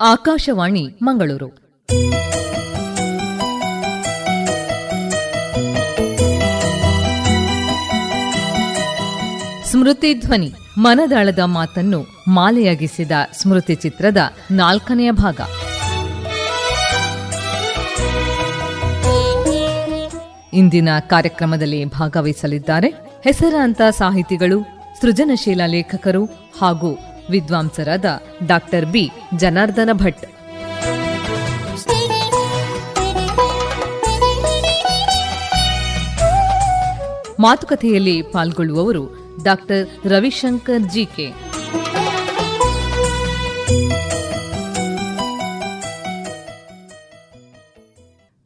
ಆಕಾಶವಾಣಿ ಮಂಗಳೂರು. ಸ್ಮೃತಿ ಧ್ವನಿ, ಮನದಾಳದ ಮಾತನ್ನು ಮಾಲೆಯಾಗಿಸಿದ ಸ್ಮೃತಿ ಚಿತ್ರದ ನಾಲ್ಕನೆಯ ಭಾಗ. ಇಂದಿನ ಕಾರ್ಯಕ್ರಮದಲ್ಲಿ ಭಾಗವಹಿಸಲಿದ್ದಾರೆ ಹೆಸರಾಂತ ಸಾಹಿತಿಗಳು, ಸೃಜನಶೀಲ ಲೇಖಕರು ಹಾಗೂ ವಿದ್ವಾಂಸರಾದ ಡಾಕ್ಟರ್ ಬಿ. ಜನಾರ್ದನ ಭಟ್. ಮಾತುಕತೆಯಲ್ಲಿ ಪಾಲ್ಗೊಳ್ಳುವವರು ಡಾಕ್ಟರ್ ರವಿಶಂಕರ್ ಜಿಕೆ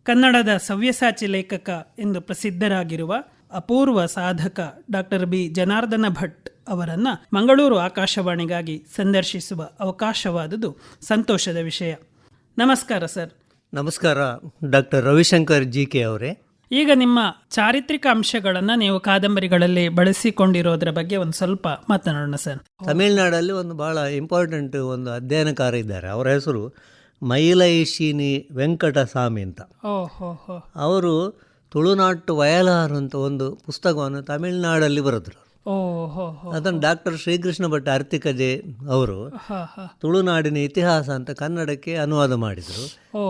ಕನ್ನಡದ ಸವ್ಯಸಾಚಿ ಲೇಖಕ ಎಂದು ಪ್ರಸಿದ್ಧರಾಗಿರುವ ಅಪೂರ್ವ ಸಾಧಕ ಡಾಕ್ಟರ್ ಬಿ. ಜನಾರ್ದನ ಭಟ್ ಅವರನ್ನು ಮಂಗಳೂರು ಆಕಾಶವಾಣಿಗಾಗಿ ಸಂದರ್ಶಿಸುವ ಅವಕಾಶವಾದುದು ಸಂತೋಷದ ವಿಷಯ. ನಮಸ್ಕಾರ ಸರ್. ನಮಸ್ಕಾರ ಡಾಕ್ಟರ್ ರವಿಶಂಕರ್ ಜಿ ಕೆ ಅವರೇ. ಈಗ ನಿಮ್ಮ ಚಾರಿತ್ರಿಕ ಅಂಶಗಳನ್ನು ನೀವು ಕಾದಂಬರಿಗಳಲ್ಲಿ ಬಳಸಿಕೊಂಡಿರೋದ್ರ ಬಗ್ಗೆ ಒಂದು ಸ್ವಲ್ಪ ಮಾತನಾಡೋಣ ಸರ್. ತಮಿಳುನಾಡಲ್ಲಿ ಒಂದು ಬಹಳ ಇಂಪಾರ್ಟೆಂಟ್ ಒಂದು ಅಧ್ಯಯನಕಾರ ಇದ್ದಾರೆ. ಅವರ ಹೆಸರು ಮೈಲೈಶಿನಿ ವೆಂಕಟಸ್ವಾಮಿ ಅಂತ. ಓ ಹೋ ಹೋ ಅವರು ತುಳುನಾಟ್ಟು ವಯಲಾರ್ ಅಂತ ಒಂದು ಪುಸ್ತಕವನ್ನು ತಮಿಳುನಾಡಲ್ಲಿ ಬರೆದ್ರು ಅದನ್ನು ಡಾಕ್ಟರ್ ಶ್ರೀಕೃಷ್ಣ ಭಟ್ ಅರ್ತಿಕಜೆ ಅವರು ತುಳುನಾಡಿನ ಇತಿಹಾಸ ಅಂತ ಕನ್ನಡಕ್ಕೆ ಅನುವಾದ ಮಾಡಿದರು.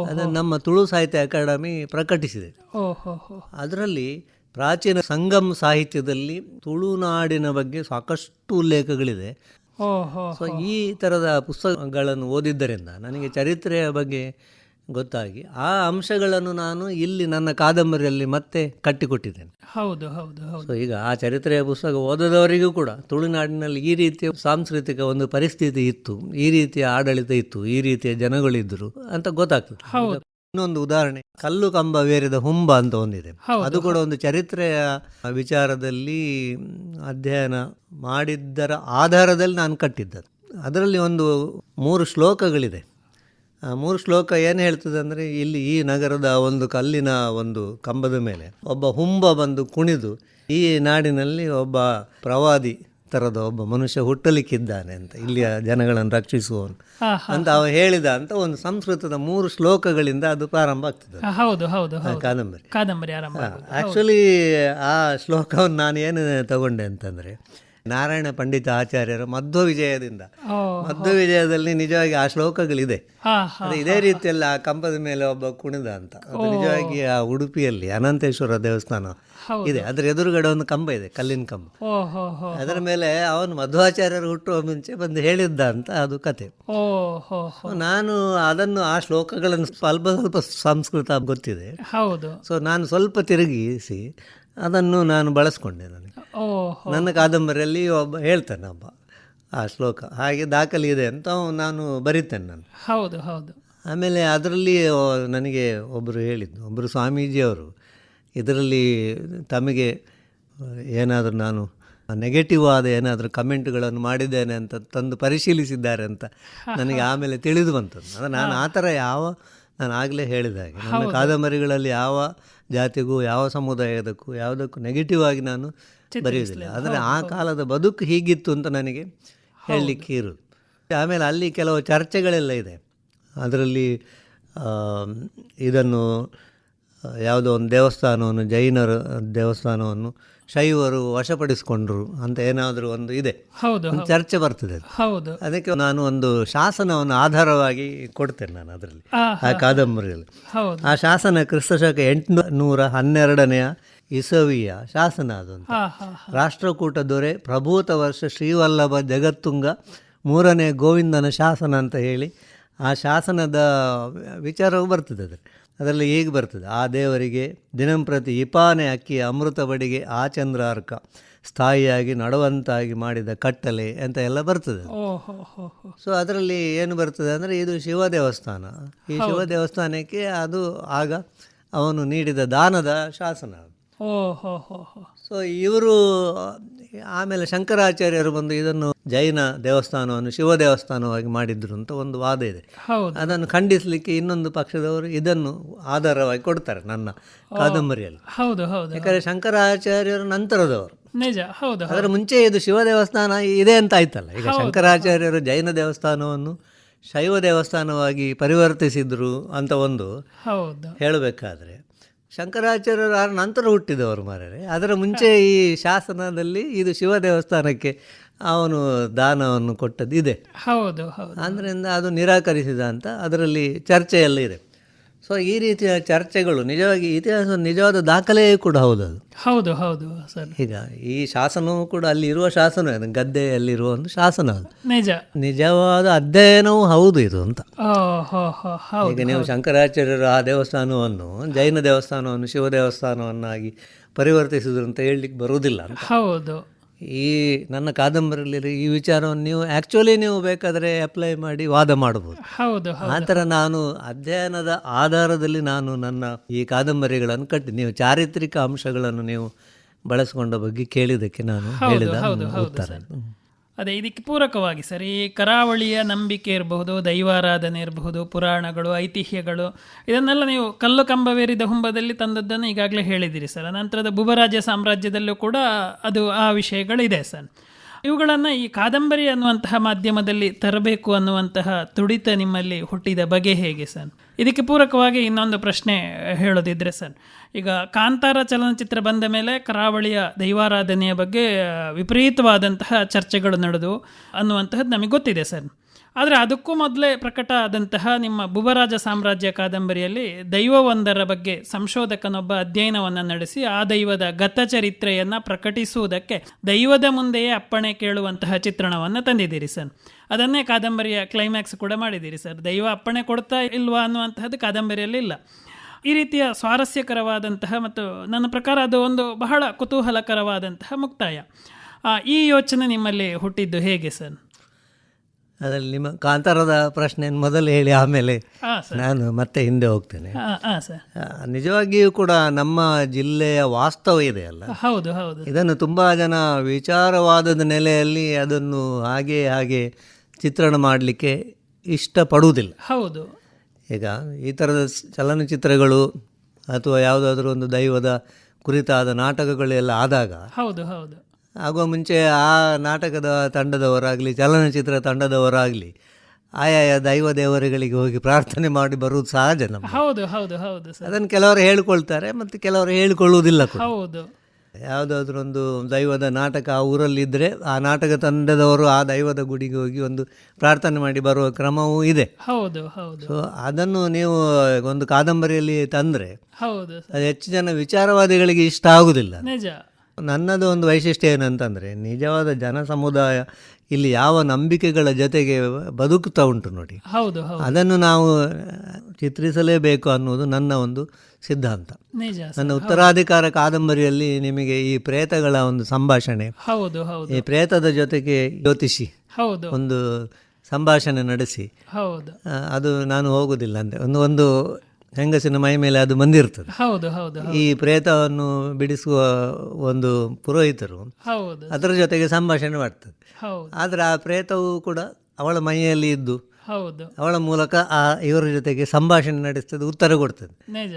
ಅದನ್ನು ನಮ್ಮ ತುಳು ಸಾಹಿತ್ಯ ಅಕಾಡೆಮಿ ಪ್ರಕಟಿಸಿದೆ. ಅದರಲ್ಲಿ ಪ್ರಾಚೀನ ಸಂಗಮ್ ಸಾಹಿತ್ಯದಲ್ಲಿ ತುಳುನಾಡಿನ ಬಗ್ಗೆ ಸಾಕಷ್ಟು ಉಲ್ಲೇಖಗಳಿದೆ. ಸೊ ಈ ಥರದ ಪುಸ್ತಕಗಳನ್ನು ಓದಿದ್ದರಿಂದ ನನಗೆ ಚರಿತ್ರೆಯ ಬಗ್ಗೆ ಗೊತ್ತಾಗಿ. ಆ ಅಂಶಗಳನ್ನು ನಾನು ಇಲ್ಲಿ ನನ್ನ ಕಾದಂಬರಿಯಲ್ಲಿ ಮತ್ತೆ ಕಟ್ಟಿಕೊಟ್ಟಿದ್ದೇನೆ. ಹೌದು ಹೌದು ಹೌದು. ಈಗ ಆ ಚರಿತ್ರೆಯ ಪುಸ್ತಕ ಓದದವರಿಗೂ ಕೂಡ ತುಳುನಾಡಿನಲ್ಲಿ ಈ ರೀತಿಯ ಸಾಂಸ್ಕೃತಿಕ ಒಂದು ಪರಿಸ್ಥಿತಿ ಇತ್ತು ಈ ರೀತಿಯ ಆಡಳಿತ ಇತ್ತು ಈ ರೀತಿಯ ಜನಗಳಿದ್ದರು ಅಂತ ಗೊತ್ತಾಗ್ತದೆ. ಇನ್ನೊಂದು ಉದಾಹರಣೆ ಕಲ್ಲು ಕಂಬ ವೇರಿದ ಹುಂಬ ಅಂತ ಒಂದಿದೆ. ಅದು ಕೂಡ ಒಂದು ಚರಿತ್ರೆಯ ವಿಚಾರದಲ್ಲಿ ಅಧ್ಯಯನ ಮಾಡಿದ್ದರ ಆಧಾರದಲ್ಲಿ ನಾನು ಕಟ್ಟಿದ್ದ ಅದರಲ್ಲಿ ಒಂದು ಮೂರು ಶ್ಲೋಕಗಳಿದೆ. ಆ ಮೂರು ಶ್ಲೋಕ ಏನು ಹೇಳ್ತದೆ ಅಂದರೆ ಇಲ್ಲಿ ಈ ನಗರದ ಒಂದು ಕಲ್ಲಿನ ಒಂದು ಕಂಬದ ಮೇಲೆ ಒಬ್ಬ ಹುಂಬ ಬಂದು ಕುಣಿದು ಈ ನಾಡಿನಲ್ಲಿ ಒಬ್ಬ ಪ್ರವಾದಿ ಥರದ ಒಬ್ಬ ಮನುಷ್ಯ ಹುಟ್ಟಲಿಕ್ಕಿದ್ದಾನೆ ಅಂತ ಇಲ್ಲಿಯ ಜನಗಳನ್ನು ರಕ್ಷಿಸುವವನು ಅಂತ ಅವ ಹೇಳಿದ ಅಂತ ಒಂದು ಸಂಸ್ಕೃತದ ಮೂರು ಶ್ಲೋಕಗಳಿಂದ ಅದು ಪ್ರಾರಂಭ ಆಗ್ತದೆ. ಹೌದು ಹೌದು ಕಾದಂಬರಿ. ಕಾದಂಬರಿ ಆರಂಭ ಆ್ಯಕ್ಚುಲಿ ಆ ಶ್ಲೋಕವನ್ನು ನಾನು ಏನು ತಗೊಂಡೆ ಅಂತಂದರೆ ನಾರಾಯಣ ಪಂಡಿತ ಆಚಾರ್ಯರ ಮಧ್ವ ವಿಜಯದಿಂದ. ಮಧ್ವ ವಿಜಯದಲ್ಲಿ ನಿಜವಾಗಿ ಆ ಶ್ಲೋಕಗಳಿದೆ. ಇದೇ ರೀತಿಯಲ್ಲಿ ಆ ಕಂಬದ ಮೇಲೆ ಒಬ್ಬ ಕುಣಿದ ಅಂತ. ಅದು ನಿಜವಾಗಿ ಆ ಉಡುಪಿಯಲ್ಲಿ ಅನಂತೇಶ್ವರ ದೇವಸ್ಥಾನ ಇದೆ. ಅದ್ರ ಎದುರುಗಡೆ ಒಂದು ಕಂಬ ಇದೆ ಕಲ್ಲಿನ ಕಂಬ. ಅದರ ಮೇಲೆ ಅವನು ಮಧ್ವಾಚಾರ್ಯರು ಹುಟ್ಟುವ ಮುಂಚೆ ಬಂದು ಹೇಳಿದ್ದ ಅಂತ ಅದು ಕತೆ. ನಾನು ಅದನ್ನು ಆ ಶ್ಲೋಕಗಳನ್ನು ಸ್ವಲ್ಪ ಸ್ವಲ್ಪ ಸಂಸ್ಕೃತ ಗೊತ್ತಿದೆ. ಹೌದು. ಸೊ ನಾನು ಸ್ವಲ್ಪ ತಿರುಗಿಸಿ ಅದನ್ನು ನಾನು ಬಳಸ್ಕೊಂಡೆ ನನಗೆ. ನನ್ನ ಕಾದಂಬರಿಯಲ್ಲಿ ಒಬ್ಬ ಹೇಳ್ತಾನೆ ಒಬ್ಬ ಆ ಶ್ಲೋಕ. ಹಾಗೆ ದಾಖಲೆ ಇದೆ ಅಂತ ನಾನು ಬರೀತೇನೆ ನಾನು. ಹೌದು ಹೌದು. ಆಮೇಲೆ ಅದರಲ್ಲಿ ನನಗೆ ಒಬ್ಬರು ಹೇಳಿದ್ದು ಒಬ್ಬರು ಸ್ವಾಮೀಜಿಯವರು ಇದರಲ್ಲಿ ತಮಗೆ ಏನಾದರೂ ನಾನು ನೆಗೆಟಿವ್ ಆದ ಏನಾದರೂ ಕಮೆಂಟ್ಗಳನ್ನು ಮಾಡಿದ್ದೇನೆ ಅಂತ ತಂದು ಪರಿಶೀಲಿಸಿದ್ದಾರೆ ಅಂತ ನನಗೆ ಆಮೇಲೆ ತಿಳಿದು ಬಂತದ್ದು. ಅದು ನಾನು ಆ ಥರ ಯಾವ ನಾನು ಆಗಲೇ ಹೇಳಿದ ಹಾಗೆ. ನನ್ನ ಕಾದಂಬರಿಗಳಲ್ಲಿ ಯಾವ ಜಾತಿಗೂ ಯಾವ ಸಮುದಾಯದಕ್ಕೂ ಯಾವುದಕ್ಕೂ ನೆಗೆಟಿವ್ ಆಗಿ ನಾನು ಬರೆಯುವುದಿಲ್ಲ. ಆದರೆ ಆ ಕಾಲದ ಬದುಕು ಹೀಗಿತ್ತು ಅಂತ ನನಗೆ ಹೇಳಲಿಕ್ಕೆ ಇರು ಆಮೇಲೆ ಅಲ್ಲಿ ಕೆಲವು ಚರ್ಚೆಗಳೆಲ್ಲ ಇದೆ. ಅದರಲ್ಲಿ ಇದನ್ನು ಯಾವುದೋ ಒಂದು ದೇವಸ್ಥಾನವನ್ನು ಜೈನರ ದೇವಸ್ಥಾನವನ್ನು ಶೈವರು ವಶಪಡಿಸಿಕೊಂಡ್ರು ಅಂತ ಏನಾದರೂ ಒಂದು ಇದೆ. ಒಂದು ಚರ್ಚೆ ಬರ್ತದೆ ಹೌದು. ಅದಕ್ಕೆ ನಾನು ಒಂದು ಶಾಸನವನ್ನು ಆಧಾರವಾಗಿ ಕೊಡ್ತೇನೆ ನಾನು ಅದರಲ್ಲಿ ಆ, ಕಾದಂಬರಿಯಲ್ಲಿ. ಆ ಶಾಸನ ಕ್ರಿಸ್ತಶಕ ಎಂಟುನೂರ ಹನ್ನೆರಡನೆಯ ಇಸವಿಯ ಶಾಸನ ಅದು ಹಾ ರಾಷ್ಟ್ರಕೂಟ ದೊರೆ ಪ್ರಭೂತ ವರ್ಷ ಶ್ರೀವಲ್ಲಭ ಜಗತ್ತುಂಗ ಮೂರನೇ ಗೋವಿಂದನ ಶಾಸನ ಅಂತ ಹೇಳಿ ಆ ಶಾಸನದ ವಿಚಾರವು ಬರ್ತದೆ ಅದರಲ್ಲಿ. ಅದರಲ್ಲಿ ಈಗ ಬರ್ತದೆ? ಆ ದೇವರಿಗೆ ದಿನಂಪ್ರತಿ ಇಪಾನೆ ಅಕ್ಕಿ ಅಮೃತ ಬಡಿಗೆ ಆ ಚಂದ್ರಾರ್ಕ ಸ್ಥಾಯಿಯಾಗಿ ನಡುವಂತಾಗಿ ಮಾಡಿದ ಕಟ್ಟಲೆ ಅಂತ ಎಲ್ಲ ಬರ್ತದೆ ಸೊ ಅದರಲ್ಲಿ ಏನು ಬರ್ತದೆ ಅಂದರೆ ಇದು ಶಿವ ದೇವಸ್ಥಾನ. ಈ ಶಿವ ದೇವಸ್ಥಾನಕ್ಕೆ ಅದು ಆಗ ಅವನು ನೀಡಿದ ದಾನದ ಶಾಸನ ಸೊ ಇವರು ಆಮೇಲೆ ಶಂಕರಾಚಾರ್ಯರು ಬಂದು ಇದನ್ನು ಜೈನ ದೇವಸ್ಥಾನವನ್ನು ಶಿವ ದೇವಸ್ಥಾನವಾಗಿ ಮಾಡಿದ್ರು ಅಂತ ಒಂದು ವಾದ ಇದೆ. ಅದನ್ನು ಖಂಡಿಸಲಿಕ್ಕೆ ಇನ್ನೊಂದು ಪಕ್ಷದವರು ಇದನ್ನು ಆಧಾರವಾಗಿ ಕೊಡ್ತಾರೆ ನನ್ನ ಕಾದಂಬರಿಯಲ್ಲಿ. ಹೌದು ಹೌದು ಯಾಕಂದರೆ ಶಂಕರಾಚಾರ್ಯರು ನಂತರದವರು. ನಿಜ ಹೌದು ಅದರ ಮುಂಚೆ ಇದು ಶಿವ ದೇವಸ್ಥಾನ ಇದೆ ಅಂತ ಆಯ್ತಲ್ಲ. ಈಗ ಶಂಕರಾಚಾರ್ಯರು ಜೈನ ದೇವಸ್ಥಾನವನ್ನು ಶೈವ ದೇವಸ್ಥಾನವಾಗಿ ಪರಿವರ್ತಿಸಿದ್ರು ಅಂತ ಒಂದು ಹೌದು. ಹೇಳಬೇಕಾದ್ರೆ ಶಂಕರಾಚಾರ್ಯರು ಆ ನಂತರ ಹುಟ್ಟಿದವರು ಮಾರರೆ. ಅದರ ಮುಂಚೆ ಈ ಶಾಸನದಲ್ಲಿ ಇದು ಶಿವ ದೇವಸ್ಥಾನಕ್ಕೆ ಅವನು ದಾನವನ್ನು ಕೊಟ್ಟದ್ದು ಇದೆ. ಹೌದು ಹೌದು. ಆದ್ದರಿಂದ ಅದು ನಿರಾಕರಿಸಿದ ಅಂತ ಅದರಲ್ಲಿ ಚರ್ಚೆಯೆಲ್ಲ ಇದೆ. ಸೊ ಈ ರೀತಿಯ ಚರ್ಚೆಗಳು ನಿಜವಾಗಿ ಇತಿಹಾಸ ನಿಜವಾದ ದಾಖಲೆಯೇ ಕೂಡ ಹೌದು ಅದು. ಹೌದು ಹೌದು ಸರ್. ಈಗ ಈ ಶಾಸನವೂ ಕೂಡ ಅಲ್ಲಿ ಇರುವ ಶಾಸನ ಗದ್ದೆಯಲ್ಲಿರುವ ಒಂದು ಶಾಸನ ಅದು. ನಿಜ. ನಿಜವಾದ ಅಧ್ಯಯನವೂ ಹೌದು ಇದು ಅಂತ. ಈಗ ನೀವು ಶಂಕರಾಚಾರ್ಯರು ಆ ದೇವಸ್ಥಾನವನ್ನು ಜೈನ ದೇವಸ್ಥಾನವನ್ನು ಶಿವ ದೇವಸ್ಥಾನವನ್ನಾಗಿ ಪರಿವರ್ತಿಸಿದ್ರು ಅಂತ ಹೇಳಲಿಕ್ಕೆ ಬರುವುದಿಲ್ಲ ಹೌದು. ಈ ನನ್ನ ಕಾದಂಬರಿಯಲ್ಲಿ ಈ ವಿಚಾರವನ್ನು ನೀವು ಆ್ಯಕ್ಚುಲಿ ನೀವು ಬೇಕಾದರೆ ಅಪ್ಲೈ ಮಾಡಿ ವಾದ ಮಾಡ್ಬೋದು ಹೌದು ಆ ಥರ ನಾನು ಅಧ್ಯಯನದ ಆಧಾರದಲ್ಲಿ ನಾನು ನನ್ನ ಈ ಕಾದಂಬರಿಗಳನ್ನು ಕಟ್ಟಿ ನೀವು ಚಾರಿತ್ರಿಕ ಅಂಶಗಳನ್ನು ನೀವು ಬಳಸಿಕೊಂಡ ಬಗ್ಗೆ ಕೇಳಿದ್ದಕ್ಕೆ ನಾನು ಹೇಳಿದ ಉತ್ತರ ಅದೇ, ಇದಕ್ಕೆ ಪೂರಕವಾಗಿ ಸರಿ, ಕರಾವಳಿಯ ನಂಬಿಕೆ ಇರಬಹುದು, ದೈವಾರಾಧನೆ ಇರಬಹುದು, ಪುರಾಣಗಳು, ಐತಿಹ್ಯಗಳು, ಇದನ್ನೆಲ್ಲ ನೀವು ಕಲ್ಲು ಕಂಬವೇರಿದ ಹುಂಬದಲ್ಲಿ ತಂದದ್ದನ್ನು ಈಗಾಗಲೇ ಹೇಳಿದಿರಿ ಸರ್. ನಂತರದ ಭುವರಾಜ ಸಾಮ್ರಾಜ್ಯದಲ್ಲೂ ಕೂಡ ಅದು ಆ ವಿಷಯಗಳಿದೆ ಸರ್. ಇವುಗಳನ್ನು ಈ ಕಾದಂಬರಿ ಅನ್ನುವಂತಹ ಮಾಧ್ಯಮದಲ್ಲಿ ತರಬೇಕು ಅನ್ನುವಂತಹ ತುಡಿತ ನಿಮ್ಮಲ್ಲಿ ಹುಟ್ಟಿದ ಬಗೆ ಹೇಗೆ ಸರ್? ಇದಕ್ಕೆ ಪೂರಕವಾಗಿ ಇನ್ನೊಂದು ಪ್ರಶ್ನೆ ಹೇಳೋದಿದ್ರೆ ಸರ್, ಈಗ ಕಾಂತಾರ ಚಲನಚಿತ್ರ ಬಂದ ಮೇಲೆ ಕರಾವಳಿಯ ದೈವಾರಾಧನೆಯ ಬಗ್ಗೆ ವಿಪರೀತವಾದಂತಹ ಚರ್ಚೆಗಳು ನಡೆದು ಅನ್ನುವಂತಹದ್ದು ನಮಗೆ ಗೊತ್ತಿದೆ ಸರ್. ಆದರೆ ಅದಕ್ಕೂ ಮೊದಲೇ ಪ್ರಕಟ ಆದಂತಹ ನಿಮ್ಮ ಭುವರಾಜ ಸಾಮ್ರಾಜ್ಯ ಕಾದಂಬರಿಯಲ್ಲಿ ದೈವವೊಂದರ ಬಗ್ಗೆ ಸಂಶೋಧಕನೊಬ್ಬ ಅಧ್ಯಯನವನ್ನು ನಡೆಸಿ ಆ ದೈವದ ಗತಚರಿತ್ರೆಯನ್ನು ಪ್ರಕಟಿಸುವುದಕ್ಕೆ ದೈವದ ಮುಂದೆಯೇ ಅಪ್ಪಣೆ ಕೇಳುವಂತಹ ಚಿತ್ರಣವನ್ನು ತಂದಿದ್ದೀರಿ ಸರ್. ಅದನ್ನೇ ಕಾದಂಬರಿಯ ಕ್ಲೈಮ್ಯಾಕ್ಸ್ ಕೂಡ ಮಾಡಿದ್ದೀರಿ ಸರ್. ದೈವ ಅಪ್ಪಣೆ ಕೊಡ್ತಾ ಇಲ್ವಾ ಅನ್ನುವಂತಹದ್ದು ಕಾದಂಬರಿಯಲ್ಲಿ ಇಲ್ಲ. ಈ ರೀತಿಯ ಸ್ವಾರಸ್ಯಕರವಾದಂತಹ ಮತ್ತು ನನ್ನ ಪ್ರಕಾರ ಅದು ಒಂದು ಬಹಳ ಕುತೂಹಲಕರವಾದಂತಹ ಮುಕ್ತಾಯ. ಈ ಯೋಚನೆ ನಿಮ್ಮಲ್ಲಿ ಹುಟ್ಟಿದ್ದು ಹೇಗೆ ಸರ್? ಅದರಲ್ಲಿ ನಿಮ್ಮ ಕಾಂತಾರದ ಪ್ರಶ್ನೆಯನ್ನು ಮೊದಲು ಹೇಳಿ ಆಮೇಲೆ ನಾನು ಮತ್ತೆ ಹಿಂದೆ ಹೋಗ್ತೇನೆ. ನಿಜವಾಗಿಯೂ ಕೂಡ ನಮ್ಮ ಜಿಲ್ಲೆಯ ವಾಸ್ತವ ಇದೆ ಅಲ್ಲ? ಹೌದು ಹೌದು. ಇದನ್ನು ತುಂಬ ಜನ ವಿಚಾರವಾದದ ನೆಲೆಯಲ್ಲಿ ಅದನ್ನು ಹಾಗೆ ಹಾಗೆ ಚಿತ್ರಣ ಮಾಡಲಿಕ್ಕೆ ಇಷ್ಟಪಡುವುದಿಲ್ಲ. ಹೌದು. ಈಗ ಈ ಥರದ ಚಲನಚಿತ್ರಗಳು ಅಥವಾ ಯಾವುದಾದ್ರೂ ಒಂದು ದೈವದ ಕುರಿತಾದ ನಾಟಕಗಳೆಲ್ಲ ಆದಾಗ ಹೌದು ಹೌದು. ಆಗುವ ಮುಂಚೆ ಆ ನಾಟಕದ ತಂಡದವರಾಗಲಿ ಚಲನಚಿತ್ರ ತಂಡದವರಾಗಲಿ ಆಯಾಯ ದೈವ ದೇವರುಗಳಿಗೆ ಹೋಗಿ ಪ್ರಾರ್ಥನೆ ಮಾಡಿ ಬರುವುದು ಸಹಜ ನಮ್ಮ ಹೌದು ಹೌದು ಹೌದು ಅದನ್ನು ಕೆಲವರು ಹೇಳ್ಕೊಳ್ತಾರೆ ಮತ್ತು ಕೆಲವರು ಹೇಳಿಕೊಳ್ಳುವುದಿಲ್ಲ ಹೌದು. ಯಾವುದಾದ್ರೂ ಒಂದು ದೈವದ ನಾಟಕ ಆ ಊರಲ್ಲಿದ್ದರೆ ಆ ನಾಟಕ ತಂಡದವರು ಆ ದೈವದ ಗುಡಿಗೆ ಹೋಗಿ ಒಂದು ಪ್ರಾರ್ಥನೆ ಮಾಡಿ ಬರುವ ಕ್ರಮವೂ ಇದೆ. ಹೌದು ಹೌದು. ಸೊ ಅದನ್ನು ನೀವು ಒಂದು ಕಾದಂಬರಿಯಲ್ಲಿ ತಂದರೆ ಹೌದು ಅದು ಹೆಚ್ಚು ಜನ ವಿಚಾರವಾದಿಗಳಿಗೆ ಇಷ್ಟ ಆಗುವುದಿಲ್ಲ. ನಿಜ. ನನ್ನದು ಒಂದು ವೈಶಿಷ್ಟ್ಯ ಏನಂತಂದರೆ ನಿಜವಾದ ಜನ ಸಮುದಾಯ ಇಲ್ಲಿ ಯಾವ ನಂಬಿಕೆಗಳ ಜೊತೆಗೆ ಬದುಕುತ್ತಾ ಉಂಟು ನೋಡಿ. ಹೌದು ಅದನ್ನು ನಾವು ಚಿತ್ರಿಸಲೇಬೇಕು ಅನ್ನೋದು ನನ್ನ ಒಂದು ಸಿದ್ಧಾಂತ. ನನ್ನ ಉತ್ತರಾಧಿಕಾರ ಕಾದಂಬರಿಯಲ್ಲಿ ನಿಮಗೆ ಈ ಪ್ರೇತಗಳ ಒಂದು ಸಂಭಾಷಣೆ ಹೌದು ಹೌದು. ಈ ಪ್ರೇತದ ಜೊತೆಗೆ ಜ್ಯೋತಿಷಿ ಹೌದು. ಒಂದು ಸಂಭಾಷಣೆ ನಡೆಸಿ ಹೌದು. ಅದು ನಾನು ಹೋಗುದಿಲ್ಲ ಅಂದೆ ಒಂದು ಒಂದು ಹೆಂಗಸಿನ ಮೈ ಮೇಲೆ ಅದು ಬಂದಿರ್ತದೆ. ಹೌದು ಹೌದು ಈ ಪ್ರೇತವನ್ನು ಬಿಡಿಸುವ ಒಂದು ಪುರೋಹಿತರು ಹೌದು. ಅದರ ಜೊತೆಗೆ ಸಂಭಾಷಣೆ ಮಾಡ್ತದೆ. ಆದ್ರೆ ಆ ಪ್ರೇತವು ಕೂಡ ಅವಳ ಮೈಯಲ್ಲಿ ಇದ್ದು ಹೌದು. ಅವಳ ಮೂಲಕ ಆ ಇವರ ಜೊತೆಗೆ ಸಂಭಾಷಣೆ ನಡೆಸ್ತದೆ ಉತ್ತರ ಕೊಡ್ತದೆ. ನಿಜ.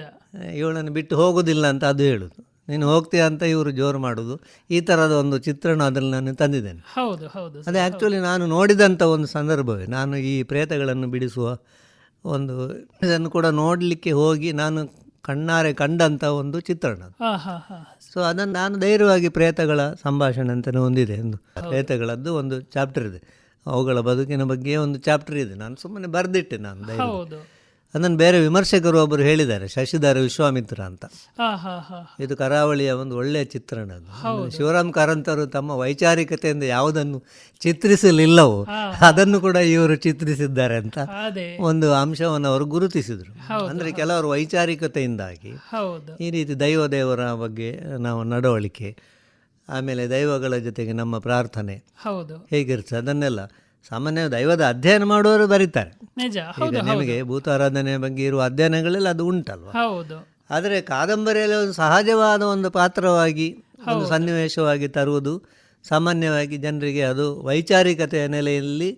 ಇವಳನ್ನು ಬಿಟ್ಟು ಹೋಗೋದಿಲ್ಲ ಅಂತ ಅದು ಹೇಳುದು. ನೀನು ಹೋಗ್ತೀಯ ಅಂತ ಇವರು ಜೋರು ಮಾಡುದು. ಈ ತರದ ಒಂದು ಚಿತ್ರಣ ಅದರಲ್ಲಿ ನಾನು ತಂದಿದ್ದೇನೆ. ಹೌದು ಹೌದು. ಅದೇ ಆ್ಯಕ್ಚುಲಿ ನಾನು ನೋಡಿದಂಥ ಒಂದು ಸಂದರ್ಭವೇ. ನಾನು ಈ ಪ್ರೇತಗಳನ್ನು ಬಿಡಿಸುವ ಒಂದು ಇದನ್ನು ಕೂಡ ನೋಡಲಿಕ್ಕೆ ಹೋಗಿ ನಾನು ಕಣ್ಣಾರೆ ಕಂಡಂಥ ಒಂದು ಚಿತ್ರಣ ಸೊ ಅದನ್ನು ನಾನು ಧೈರ್ಯವಾಗಿ ಪ್ರೇತಗಳ ಸಂಭಾಷಣೆ ಅಂತಲೇ ಹೊಂದಿದೆ ಒಂದು ಪ್ರೇತಗಳದ್ದು ಒಂದು ಚಾಪ್ಟರ್ ಇದೆ. ಅವುಗಳ ಬದುಕಿನ ಬಗ್ಗೆ ಒಂದು ಚಾಪ್ಟರ್ ಇದೆ. ನಾನು ಸುಮ್ಮನೆ ಬರೆದಿಟ್ಟೆ ನಾನು ಧೈರ್ಯ. ಅದನ್ನು ಬೇರೆ ವಿಮರ್ಶಕರು ಒಬ್ಬರು ಹೇಳಿದ್ದಾರೆ ಶಶಿಧರ ವಿಶ್ವಾಮಿತ್ರ ಅಂತ. ಇದು ಕರಾವಳಿಯ ಒಂದು ಒಳ್ಳೆಯ ಚಿತ್ರಣ ಅದು. ಶಿವರಾಮ್ ಕಾರಂತರು ತಮ್ಮ ವೈಚಾರಿಕತೆಯಿಂದ ಯಾವುದನ್ನು ಚಿತ್ರಿಸಲಿಲ್ಲವೋ ಅದನ್ನು ಕೂಡ ಇವರು ಚಿತ್ರಿಸಿದ್ದಾರೆ ಅಂತ ಒಂದು ಅಂಶವನ್ನು ಅವರು ಗುರುತಿಸಿದರು. ಅಂದರೆ ಕೆಲವರು ವೈಚಾರಿಕತೆಯಿಂದಾಗಿ ಈ ರೀತಿ ದೈವ ದೇವರ ಬಗ್ಗೆ ನಾವು ನಡವಳಿಕೆ ಆಮೇಲೆ ದೈವಗಳ ಜೊತೆಗೆ ನಮ್ಮ ಪ್ರಾರ್ಥನೆ ಹೌದು. ಹೇಗಿರ್ತದೆ ಅದನ್ನೆಲ್ಲ ಸಾಮಾನ್ಯ ದೈವದ ಅಧ್ಯಯನ ಮಾಡುವವರು ಬರೀತಾರೆ. ಈಗ ನಿಮಗೆ ಭೂತಾರಾಧನೆ ಬಗ್ಗೆ ಇರುವ ಅಧ್ಯಯನಗಳೆಲ್ಲ ಅದು ಉಂಟಲ್ವ? ಹೌದು. ಆದರೆ ಕಾದಂಬರಿಯಲ್ಲಿ ಒಂದು ಸಹಜವಾದ ಒಂದು ಪಾತ್ರವಾಗಿ ಒಂದು ಸನ್ನಿವೇಶವಾಗಿ ತರುವುದು ಸಾಮಾನ್ಯವಾಗಿ ಜನರಿಗೆ ಅದು ವೈಚಾರಿಕತೆಯ ನೆಲೆಯಲ್ಲಿ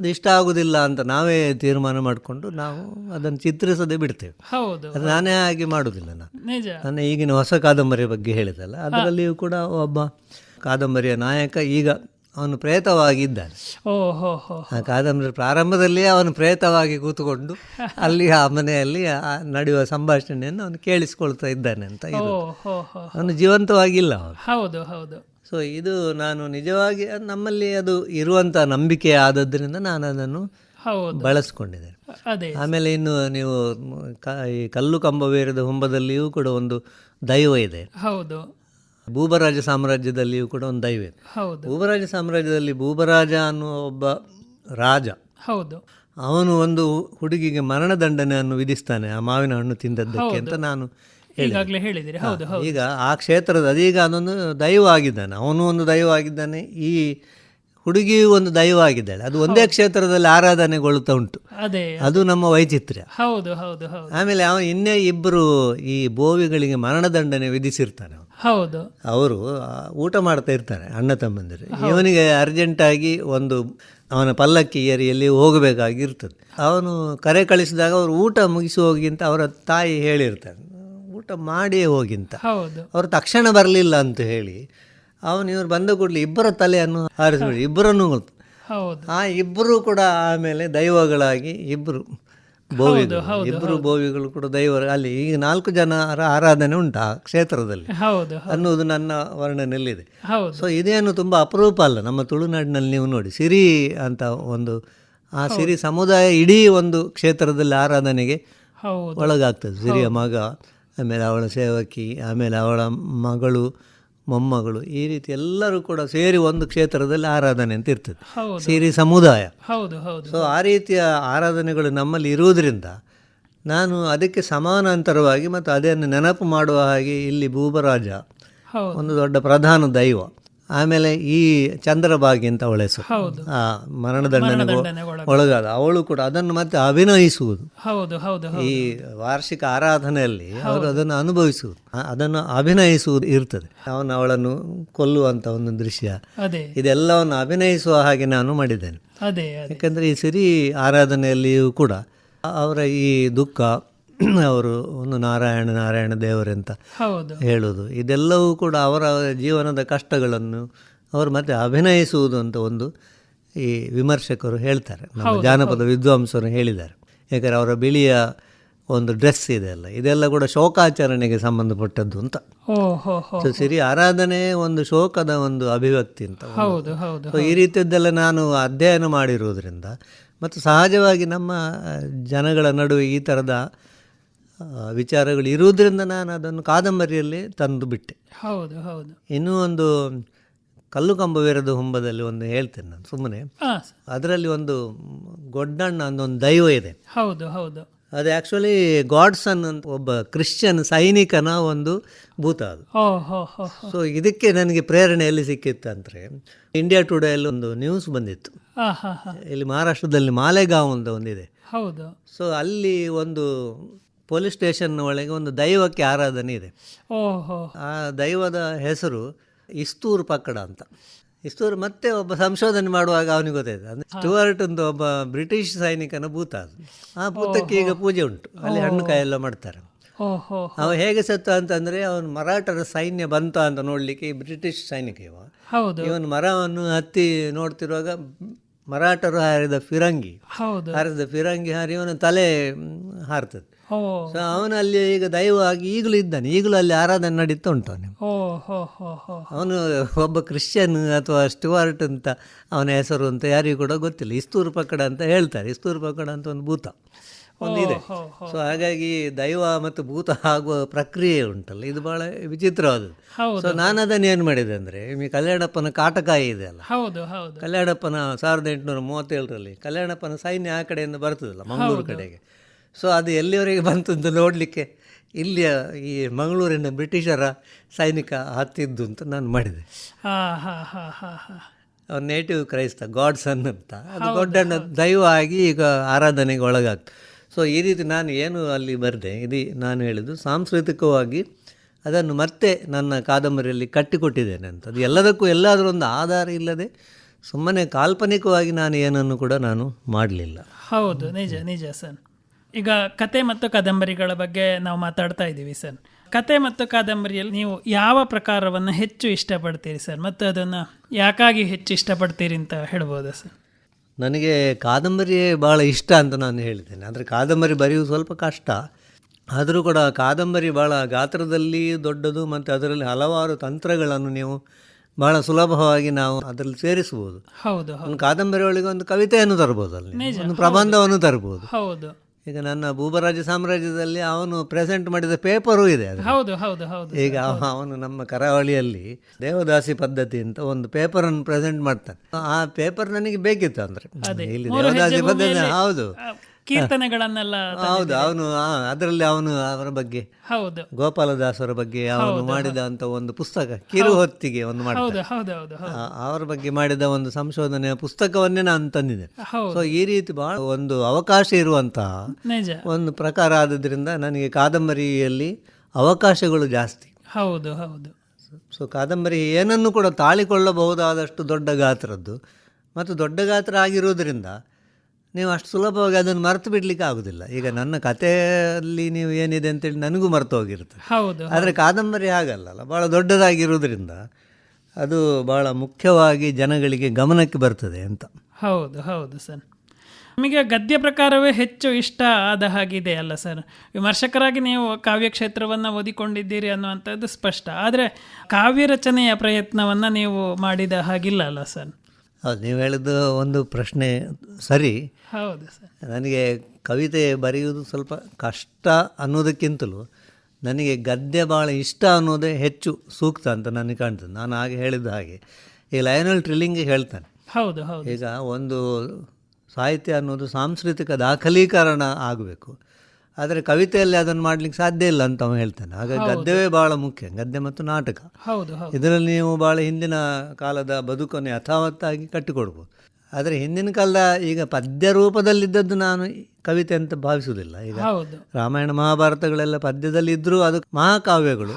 ಅದು ಇಷ್ಟ ಆಗುವುದಿಲ್ಲ ಅಂತ ನಾವೇ ತೀರ್ಮಾನ ಮಾಡಿಕೊಂಡು ನಾವು ಅದನ್ನು ಚಿತ್ರಿಸದೆ ಬಿಡ್ತೇವೆ. ಹೌದು ಅದು ನಾನೇ ಹಾಗೆ ಮಾಡುವುದಿಲ್ಲ ನಾನು. ನನ್ನ ಈಗಿನ ಹೊಸ ಕಾದಂಬರಿ ಬಗ್ಗೆ ಹೇಳಿದಲ್ಲ ಅದರಲ್ಲಿಯೂ ಕೂಡ ಒಬ್ಬ ಕಾದಂಬರಿಯ ನಾಯಕ ಈಗ ಅವನು ಪ್ರೇತವಾಗಿದ್ದಾನೆ ಓ ಹೋ ಹೋ. ಆ ಕಾದಂಬರಿ ಪ್ರಾರಂಭದಲ್ಲಿಯೇ ಅವನು ಪ್ರೇತವಾಗಿ ಕೂತುಕೊಂಡು ಅಲ್ಲಿ ಆ ಮನೆಯಲ್ಲಿ ಆ ನಡೆಯುವ ಸಂಭಾಷಣೆಯನ್ನು ಅವನು ಕೇಳಿಸ್ಕೊಳ್ತಾ ಇದ್ದಾನೆ ಅಂತ ಅವನು ಜೀವಂತವಾಗಿಲ್ಲ ಅವನು. ಹೌದು ಹೌದು. ಸೊ ಇದು ನಾನು ನಿಜವಾಗಿ ನಮ್ಮಲ್ಲಿ ಅದು ಇರುವಂಥ ನಂಬಿಕೆ ಆದದ್ರಿಂದ ನಾನು ಅದನ್ನು ಬಳಸ್ಕೊಂಡಿದ್ದೇನೆ. ಅದೇ. ಆಮೇಲೆ ಇನ್ನು ನೀವು ಈ ಕಲ್ಲು ಕಂಬವೇರದ ಹೊಂಬದಲ್ಲಿಯೂ ಕೂಡ ಒಂದು ದೈವ ಇದೆ. ಹೌದು. ಭೂಬರಾಜ ಸಾಮ್ರಾಜ್ಯದಲ್ಲಿಯೂ ಕೂಡ ಒಂದು ದೈವ ಇದೆ. ಭೂಬರಾಜ ಸಾಮ್ರಾಜ್ಯದಲ್ಲಿ ಭೂಬರಾಜ ಅನ್ನುವ ಒಬ್ಬ ರಾಜ. ಹೌದು. ಅವನು ಒಂದು ಹುಡುಗಿಗೆ ಮರಣದಂಡನೆಯನ್ನು ವಿಧಿಸ್ತಾನೆ ಆ ಮಾವಿನ ಹಣ್ಣು ತಿಂದದ್ದಕ್ಕೆ ಅಂತ ನಾನು ಈಗ ಆ ಕ್ಷೇತ್ರದ ಅದೀಗ ಅದೊಂದು ದೈವ ಆಗಿದ್ದಾನೆ. ಅವನು ಒಂದು ದೈವ ಆಗಿದ್ದಾನೆ. ಈ ಹುಡುಗಿಯು ಒಂದು ದೈವ ಆಗಿದ್ದಾಳೆ. ಅದು ಒಂದೇ ಕ್ಷೇತ್ರದಲ್ಲಿ ಆರಾಧನೆಗೊಳ್ತಾ ಉಂಟು. ಅದೇ. ನಮ್ಮ ವೈಚಿತ್ರ್ಯ. ಹೌದು ಹೌದು ಆಮೇಲೆ ಅವನು ಇನ್ನೇ ಇಬ್ಬರು ಈ ಬೋವಿಗಳಿಗೆ ಮರಣದಂಡನೆ ವಿಧಿಸಿರ್ತಾನೆ ಅವನು. ಹೌದು. ಅವರು ಊಟ ಮಾಡ್ತಾ ಇರ್ತಾರೆ ಅಣ್ಣ ತಮ್ಮಂದಿರು. ಇವನಿಗೆ ಅರ್ಜೆಂಟಾಗಿ ಒಂದು ಅವನ ಪಲ್ಲಕ್ಕಿ ಏರಿಯಲ್ಲಿ ಹೋಗಬೇಕಾಗಿರ್ತದೆ ಅವನು ಕರೆ ಕಳಿಸಿದಾಗ ಅವರು ಊಟ ಮುಗಿಸಿ ಹೋಗಿ ಅಂತ ಅವರ ತಾಯಿ ಹೇಳಿರ್ತಾರೆ ಊಟ ಮಾಡಿಯೇ ಹೋಗಿ ಅಂತ. ಹೌದು. ಅವರು ತಕ್ಷಣ ಬರಲಿಲ್ಲ ಅಂತ ಹೇಳಿ ಅವನು ಇವರು ಬಂದ ಕೂಡಲೇ ಇಬ್ಬರ ತಲೆಯನ್ನು ಹಾರಿಸ್ಬಿಡಿ ಇಬ್ಬರನ್ನು ಹೌದು. ಆ ಇಬ್ಬರು ಕೂಡ ಆಮೇಲೆ ದೈವಗಳಾಗಿ ಇಬ್ಬರು ಬೋವಿಗಳು ಇಬ್ಬರು ಬೋವಿಗಳು ಕೂಡ ದೈವರು ಅಲ್ಲಿ ಈಗ ನಾಲ್ಕು ಜನ ಆರಾಧನೆ ಉಂಟು ಆ ಕ್ಷೇತ್ರದಲ್ಲಿ. ಹೌದು ಅನ್ನೋದು ನನ್ನ ವರ್ಣನೆಯಲ್ಲಿದೆ. ಸೊ ಇದೇನು ತುಂಬ ಅಪರೂಪ ಅಲ್ಲ ನಮ್ಮ ತುಳುನಾಡಿನಲ್ಲಿ ನೀವು ನೋಡಿ ಸಿರಿ ಅಂತ ಒಂದು ಆ ಸಿರಿ ಸಮುದಾಯ ಇಡೀ ಒಂದು ಕ್ಷೇತ್ರದಲ್ಲಿ ಆರಾಧನೆಗೆ ಒಳಗಾಗ್ತದೆ. ಸಿರಿಯ ಮಗ ಆಮೇಲೆ ಅವಳ ಸೇವಕಿ ಆಮೇಲೆ ಅವಳ ಮಗಳು ಮೊಮ್ಮಗಳು ಈ ರೀತಿ ಎಲ್ಲರೂ ಕೂಡ ಸೇರಿ ಒಂದು ಕ್ಷೇತ್ರದಲ್ಲಿ ಆರಾಧನೆ ಅಂತ ಇರ್ತದೆ. ಸೇರಿ ಸಮುದಾಯ. ಹೌದು ಹೌದು. ಸೊ ಆ ರೀತಿಯ ಆರಾಧನೆಗಳು ನಮ್ಮಲ್ಲಿ ಇರುವುದರಿಂದ ನಾನು ಅದಕ್ಕೆ ಸಮಾನಾಂತರವಾಗಿ ಮತ್ತು ಅದನ್ನು ನೆನಪು ಮಾಡುವ ಹಾಗೆ ಇಲ್ಲಿ ಭೂಪರಾಜ ಹೌದು. ಒಂದು ದೊಡ್ಡ ಪ್ರಧಾನ ದೈವ. ಆಮೇಲೆ ಈ ಚಂದ್ರಭಾಗಿ ಅಂತ ಅವಳ ಹೆಸರು. ಮರಣದಂಡನೆಗೆ ಒಳಗಾದ. ಅವಳು ಕೂಡ ಅದನ್ನು ಮತ್ತೆ ಅಭಿನಯಿಸುವುದು. ಈ ವಾರ್ಷಿಕ ಆರಾಧನೆಯಲ್ಲಿ ಅವರು ಅದನ್ನು ಅನುಭವಿಸುವುದು. ಅದನ್ನು ಅಭಿನಯಿಸುವುದು ಇರ್ತದೆ. ಅವನು ಅವಳನ್ನು ಕೊಲ್ಲುವಂತ ಒಂದು ದೃಶ್ಯ. ಇದೆಲ್ಲವನ್ನು ಅಭಿನಯಿಸುವ ಹಾಗೆ ನಾನು ಮಾಡಿದ್ದೇನೆ. ಯಾಕಂದರೆ ಈ ಸಿರಿ ಆರಾಧನೆಯಲ್ಲಿಯೂ ಕೂಡ ಅವರ ಈ ದುಃಖ ಅವರು ಒಂದು ನಾರಾಯಣ ನಾರಾಯಣ ದೇವರೆಂತ ಹೇಳುವುದು ಇದೆಲ್ಲವೂ ಕೂಡ ಅವರ ಜೀವನದ ಕಷ್ಟಗಳನ್ನು ಅವರು ಮತ್ತೆ ಅಭಿನಯಿಸುವುದು ಅಂತ ಒಂದು ಈ ವಿಮರ್ಶಕರು ಹೇಳ್ತಾರೆ. ನಮ್ಮ ಜಾನಪದ ವಿದ್ವಾಂಸರು ಹೇಳಿದ್ದಾರೆ. ಯಾಕಂದರೆ ಅವರ ಬಿಳಿಯ ಒಂದು ಡ್ರೆಸ್ ಇದೆಲ್ಲ ಇದೆಲ್ಲ ಕೂಡ ಶೋಕಾಚರಣೆಗೆ ಸಂಬಂಧಪಟ್ಟದ್ದು ಅಂತ. ಸೊ ಸಿರಿ ಆರಾಧನೆ ಒಂದು ಶೋಕದ ಒಂದು ಅಭಿವ್ಯಕ್ತಿ ಅಂತ ಸೊ ಈ ರೀತಿಯದ್ದೆಲ್ಲ ನಾನು ಅಧ್ಯಯನ ಮಾಡಿರುವುದರಿಂದ ಮತ್ತು ಸಹಜವಾಗಿ ನಮ್ಮ ಜನಗಳ ನಡುವೆ ಈ ಥರದ ವಿಚಾರಗಳು ಇರುವುದರಿಂದ ನಾನು ಅದನ್ನು ಕಾದಂಬರಿಯಲ್ಲಿ ತಂದು ಬಿಟ್ಟೆ. ಹೌದು ಹೌದು. ಇನ್ನೂ ಒಂದು ಕಲ್ಲು ಕಂಬವಿರದ ಹುಂಬದಲ್ಲಿ ಒಂದು ಹೇಳ್ತೇನೆ ನಾನು ಸುಮ್ಮನೆ. ಅದರಲ್ಲಿ ಒಂದು ಗೊಡ್ಡಣ್ಣ ಅಂದೊಂದು ಒಂದು ದೈವ ಇದೆ. ಹೌದು ಹೌದು. ಅದು ಆ್ಯಕ್ಚುಲಿ ಗಾಡ್ಸನ್ ಅಂತ ಒಬ್ಬ ಕ್ರಿಶ್ಚಿಯನ್ ಸೈನಿಕನ ಒಂದು ಭೂತ ಅದು. ಸೊ ಇದಕ್ಕೆ ನನಗೆ ಪ್ರೇರಣೆ ಎಲ್ಲಿ ಸಿಕ್ಕಿತ್ತು ಅಂದರೆ ಇಂಡಿಯಾ ಟುಡೇಯಲ್ಲಿ ಒಂದು ನ್ಯೂಸ್ ಬಂದಿತ್ತು. ಇಲ್ಲಿ ಮಹಾರಾಷ್ಟ್ರದಲ್ಲಿ ಮಾಲೆಗಾಂವ್ ಅಂತ ಒಂದಿದೆ. ಹೌದು. ಸೊ ಅಲ್ಲಿ ಒಂದು ಪೊಲೀಸ್ ಸ್ಟೇಷನ್ ಒಳಗೆ ಒಂದು ದೈವಕ್ಕೆ ಆರಾಧನೆ ಇದೆ. ಓಹೋ. ಆ ದೈವದ ಹೆಸರು ಇಸ್ತೂರ್ ಪಕ್ಕಡ ಅಂತ. ಇಸ್ತೂರು ಮತ್ತೆ ಒಬ್ಬ ಸಂಶೋಧನೆ ಮಾಡುವಾಗ ಅವನಿಗೆ ಗೊತ್ತಾಯ್ತು. ಅಂದ್ರೆ ಸ್ಟುವರ್ಟ್ ಒಂದು ಒಬ್ಬ ಬ್ರಿಟಿಷ್ ಸೈನಿಕನ ಭೂತ ಅದು. ಆ ಭೂತಕ್ಕೆ ಈಗ ಪೂಜೆ ಉಂಟು. ಅಲ್ಲಿ ಹಣ್ಣು ಕಾಯಿ ಎಲ್ಲ ಮಾಡ್ತಾರೆ. ಅವ ಹೇಗೆ ಸತ್ತ ಅಂತಂದ್ರೆ ಅವನು ಮರಾಠರ ಸೈನ್ಯ ಬಂತ ಅಂತ ನೋಡ್ಲಿಕ್ಕೆ ಬ್ರಿಟಿಷ್ ಸೈನಿಕ ಇವ. ಇವನು ಮರವನ್ನು ಹತ್ತಿ ನೋಡ್ತಿರುವಾಗ ಮರಾಠರು ಹಾರಿದ ಫಿರಂಗಿ. ಹಾರಿದ ಫಿರಂಗಿ ಹಾರಿ ಇವನ ತಲೆ ಹಾರ್ತದೆ. ಸೊ ಅವನು ಅಲ್ಲಿ ಈಗ ದೈವ ಆಗಿ ಈಗಲೂ ಇದ್ದಾನೆ. ಈಗಲೂ ಅಲ್ಲಿ ಆರಾಧನೆ ನಡೀತಾ ಉಂಟು ಅವನು. ಅವನು ಒಬ್ಬ ಕ್ರಿಶ್ಚಿಯನ್ ಅಥವಾ ಸ್ಟುವಾರ್ಟ್ ಅಂತ ಅವನ ಹೆಸರು ಅಂತ ಯಾರಿಗೂ ಕೂಡ ಗೊತ್ತಿಲ್ಲ. ಇಸ್ತೂರು ಪಕ್ಕಡ ಅಂತ ಹೇಳ್ತಾರೆ. ಇಸ್ತೂರು ಪಕ್ಕಡ ಅಂತ ಒಂದು ಭೂತ ಒಂದು ಇದೆ. ಸೊ ಹಾಗಾಗಿ ದೈವ ಮತ್ತು ಭೂತ ಆಗುವ ಪ್ರಕ್ರಿಯೆ ಉಂಟಲ್ಲ. ಇದು ಬಹಳ ವಿಚಿತ್ರವಾದದ್ದು. ಸೊ ನಾನು ಅದನ್ನು ಏನು ಮಾಡಿದೆ ಅಂದರೆ ಈ ಕಲ್ಯಾಣಪ್ಪನ ಕಾಟಕಾಯಿ ಇದೆ ಅಲ್ಲ. ಹೌದು ಕಲ್ಯಾಣಪ್ಪನ ಸಾವಿರದ ಎಂಟುನೂರ ಮೂವತ್ತೇಳರಲ್ಲಿ ಕಲ್ಯಾಣಪ್ಪನ ಸೈನ್ಯ ಆ ಕಡೆಯಿಂದ ಬರ್ತದಲ್ಲ ಮಂಗಳೂರು ಕಡೆಗೆ. ಸೊ ಅದು ಎಲ್ಲಿವರೆಗೆ ಬಂತು ಅಂತ ನೋಡಲಿಕ್ಕೆ ಇಲ್ಲಿಯ ಈ ಮಂಗಳೂರಿನ ಬ್ರಿಟಿಷರ ಸೈನಿಕ ಹತ್ತಿದ್ದು ಅಂತ ನಾನು ಮಾಡಿದೆ. ಹಾ ಹಾ ಹಾ ಹಾ ಹಾ. ಅವ್ನು ನೇಟಿವ್ ಕ್ರೈಸ್ತ ಗಾಡ್ ಸನ್ ಅಂತ. ಅದು ದೊಡ್ಡಣ್ಣ ದೈವ ಆಗಿ ಈಗ ಆರಾಧನೆಗೆ ಒಳಗಾಗ್ತದೆ ಸೊ ಈ ರೀತಿ ನಾನು ಏನು ಅಲ್ಲಿ ಬರೆದೆ ಇದು ನಾನು ಹೇಳಿದ್ದು ಸಾಂಸ್ಕೃತಿಕವಾಗಿ ಅದನ್ನು ಮತ್ತೆ ನನ್ನ ಕಾದಂಬರಿಯಲ್ಲಿ ಕಟ್ಟಿಕೊಟ್ಟಿದ್ದೇನೆ ಅಂತ. ಅದು ಎಲ್ಲದಕ್ಕೂ ಎಲ್ಲಾದರೂ ಒಂದು ಆಧಾರ ಇಲ್ಲದೆ ಸುಮ್ಮನೆ ಕಾಲ್ಪನಿಕವಾಗಿ ನಾನು ಏನನ್ನು ಕೂಡ ನಾನು ಮಾಡಲಿಲ್ಲ. ಹೌದು ನಿಜ ನಿಜ ಸರ್. ಈಗ ಕತೆ ಮತ್ತು ಕಾದಂಬರಿಗಳ ಬಗ್ಗೆ ನಾವು ಮಾತಾಡ್ತಾ ಇದ್ದೀವಿ ಸರ್. ಕತೆ ಮತ್ತು ಕಾದಂಬರಿಯಲ್ಲಿ ನೀವು ಯಾವ ಪ್ರಕಾರವನ್ನು ಹೆಚ್ಚು ಇಷ್ಟಪಡ್ತೀರಿ ಸರ್? ಮತ್ತು ಅದನ್ನು ಯಾಕಾಗಿ ಹೆಚ್ಚು ಇಷ್ಟಪಡ್ತೀರಿ ಅಂತ ಹೇಳ್ಬೋದಾ ಸರ್? ನನಗೆ ಕಾದಂಬರಿಯೇ ಭಾಳ ಇಷ್ಟ ಅಂತ ನಾನು ಹೇಳ್ತೇನೆ. ಆದರೆ ಕಾದಂಬರಿ ಬರೆಯುವುದು ಸ್ವಲ್ಪ ಕಷ್ಟ. ಆದರೂ ಕೂಡ ಕಾದಂಬರಿ ಭಾಳ ಗಾತ್ರದಲ್ಲಿ ದೊಡ್ಡದು ಮತ್ತು ಅದರಲ್ಲಿ ಹಲವಾರು ತಂತ್ರಗಳನ್ನು ನೀವು ಭಾಳ ಸುಲಭವಾಗಿ ನಾವು ಅದರಲ್ಲಿ ಸೇರಿಸಬಹುದು ಹೌದು ಕಾದಂಬರಿ ಒಳಗೆ ಒಂದು ಕವಿತೆಯನ್ನು ತರಬಹುದು ಅಲ್ಲಿ ಒಂದು ಪ್ರಬಂಧವನ್ನು ತರಬಹುದು ಹೌದು. ಈಗ ನನ್ನ ಭೂಬರಾಜ ಸಾಮ್ರಾಜ್ಯದಲ್ಲಿ ಅವನು ಪ್ರೆಸೆಂಟ್ ಮಾಡಿದ ಪೇಪರು ಇದೆ ಅದು. ಹೌದು ಹೌದು ಹೌದು ಈಗ ಅವನು ನಮ್ಮ ಕರಾವಳಿಯಲ್ಲಿ ದೇವದಾಸಿ ಪದ್ಧತಿ ಅಂತ ಒಂದು ಪೇಪರ್ ಅನ್ನು ಪ್ರೆಸೆಂಟ್ ಮಾಡ್ತಾನೆ. ಆ ಪೇಪರ್ ನನಗೆ ಬೇಕಿತ್ತು ಅಂದ್ರೆ. ಇಲ್ಲಿ ದೇವದಾಸಿ ಪದ್ಧತಿ ಹೌದು. ಕೀರ್ತನೆಗಳನ್ನೆಲ್ಲ ಹೌದು ಅವನು ಅದರಲ್ಲಿ ಅವನು ಅವರ ಬಗ್ಗೆ ಹೌದು. ಗೋಪಾಲದಾಸರ ಬಗ್ಗೆ ಅವನು ಮಾಡಿದ ಅಂತ ಒಂದು ಪುಸ್ತಕ ಕಿರು ಹೊತ್ತಿಗೆ ಒಂದು ಹೌದು ಅವರ ಬಗ್ಗೆ ಮಾಡಿದ ಒಂದು ಸಂಶೋಧನೆಯ ಪುಸ್ತಕವನ್ನೇ ನಾನು ತಂದಿದೆ ಸೊ ಈ ರೀತಿ ಬಹಳ ಒಂದು ಅವಕಾಶ ಇರುವಂತಹ ಒಂದು ಪ್ರಕಾರ ಆದದ್ರಿಂದ ನನಗೆ ಕಾದಂಬರಿಯಲ್ಲಿ ಅವಕಾಶಗಳು ಜಾಸ್ತಿ. ಹೌದು ಹೌದು. ಸೊ ಕಾದಂಬರಿ ಏನನ್ನು ಕೂಡ ತಾಳಿಕೊಳ್ಳಬಹುದಾದಷ್ಟು ದೊಡ್ಡ ಗಾತ್ರದ್ದು. ಮತ್ತು ದೊಡ್ಡ ಗಾತ್ರ ಆಗಿರೋದ್ರಿಂದ ನೀವು ಅಷ್ಟು ಸುಲಭವಾಗಿ ಅದನ್ನು ಮರೆತು ಬಿಡ್ಲಿಕ್ಕೆ ಆಗೋದಿಲ್ಲ. ಈಗ ನನ್ನ ಕಥೆಯಲ್ಲಿ ನೀವು ಏನಿದೆ ಅಂತೇಳಿ ನನಗೂ ಮರೆತು ಹೋಗಿರುತ್ತೆ. ಹೌದು ಆದರೆ ಕಾದಂಬರಿ ಹಾಗಲ್ಲಲ್ಲ ಭಾಳ ದೊಡ್ಡದಾಗಿರೋದ್ರಿಂದ ಅದು ಭಾಳ ಮುಖ್ಯವಾಗಿ ಜನಗಳಿಗೆ ಗಮನಕ್ಕೆ ಬರ್ತದೆ ಅಂತ. ಹೌದು ಹೌದು ಸರ್. ನಿಮಗೆ ಗದ್ಯ ಪ್ರಕಾರವೇ ಹೆಚ್ಚು ಇಷ್ಟ ಆದ ಹಾಗಿದೆ ಅಲ್ಲ ಸರ್. ವಿಮರ್ಶಕರಾಗಿ ನೀವು ಕಾವ್ಯಕ್ಷೇತ್ರವನ್ನು ಓದಿಕೊಂಡಿದ್ದೀರಿ ಅನ್ನುವಂಥದ್ದು ಸ್ಪಷ್ಟ. ಆದರೆ ಕಾವ್ಯ ರಚನೆಯ ಪ್ರಯತ್ನವನ್ನು ನೀವು ಮಾಡಿದ ಹಾಗಿಲ್ಲ ಅಲ್ಲ ಸರ್. ಹೌದು ನೀವು ಹೇಳಿದ್ದು ಒಂದು ಪ್ರಶ್ನೆ ಸರಿ. ಹೌದು ಸರ್. ನನಗೆ ಕವಿತೆ ಬರೆಯುವುದು ಸ್ವಲ್ಪ ಕಷ್ಟ ಅನ್ನೋದಕ್ಕಿಂತಲೂ ನನಗೆ ಗದ್ಯ ಭಾಳ ಇಷ್ಟ ಅನ್ನೋದೇ ಹೆಚ್ಚು ಸೂಕ್ತ ಅಂತ ನನಗೆ ಕಾಣ್ತದೆ. ನಾನು ಹಾಗೆ ಹೇಳಿದ ಹಾಗೆ. ಈಗ ಲಯನಲ್ ಟ್ರಿಲ್ಲಿಂಗ್ ಹೇಳ್ತಾನೆ. ಹೌದು ಹೌದು. ಈಗ ಒಂದು ಸಾಹಿತ್ಯ ಅನ್ನೋದು ಸಾಂಸ್ಕೃತಿಕ ದಾಖಲೀಕರಣ ಆಗಬೇಕು. ಆದರೆ ಕವಿತೆಯಲ್ಲಿ ಅದನ್ನು ಮಾಡಲಿಕ್ಕೆ ಸಾಧ್ಯ ಇಲ್ಲ ಅಂತ ಅವನು ಹೇಳ್ತಾನೆ. ಆಗ ಗದ್ಯವೇ ಬಹಳ ಮುಖ್ಯ ಗದ್ಯ ಮತ್ತು ನಾಟಕ. ಹೌದು. ಇದರಲ್ಲಿ ನೀವು ಬಹಳ ಹಿಂದಿನ ಕಾಲದ ಬದುಕನ್ನು ಯಥಾವತ್ತಾಗಿ ಕಟ್ಟಿಕೊಡ್ಬೋದು. ಆದರೆ ಹಿಂದಿನ ಕಾಲದ ಈಗ ಪದ್ಯ ರೂಪದಲ್ಲಿದ್ದದ್ದು ನಾನು ಕವಿತೆ ಅಂತ ಭಾವಿಸುವುದಿಲ್ಲ. ಈಗ ರಾಮಾಯಣ ಮಹಾಭಾರತಗಳೆಲ್ಲ ಪದ್ಯದಲ್ಲಿ ಇದ್ರೂ ಅದು ಮಹಾಕಾವ್ಯಗಳು.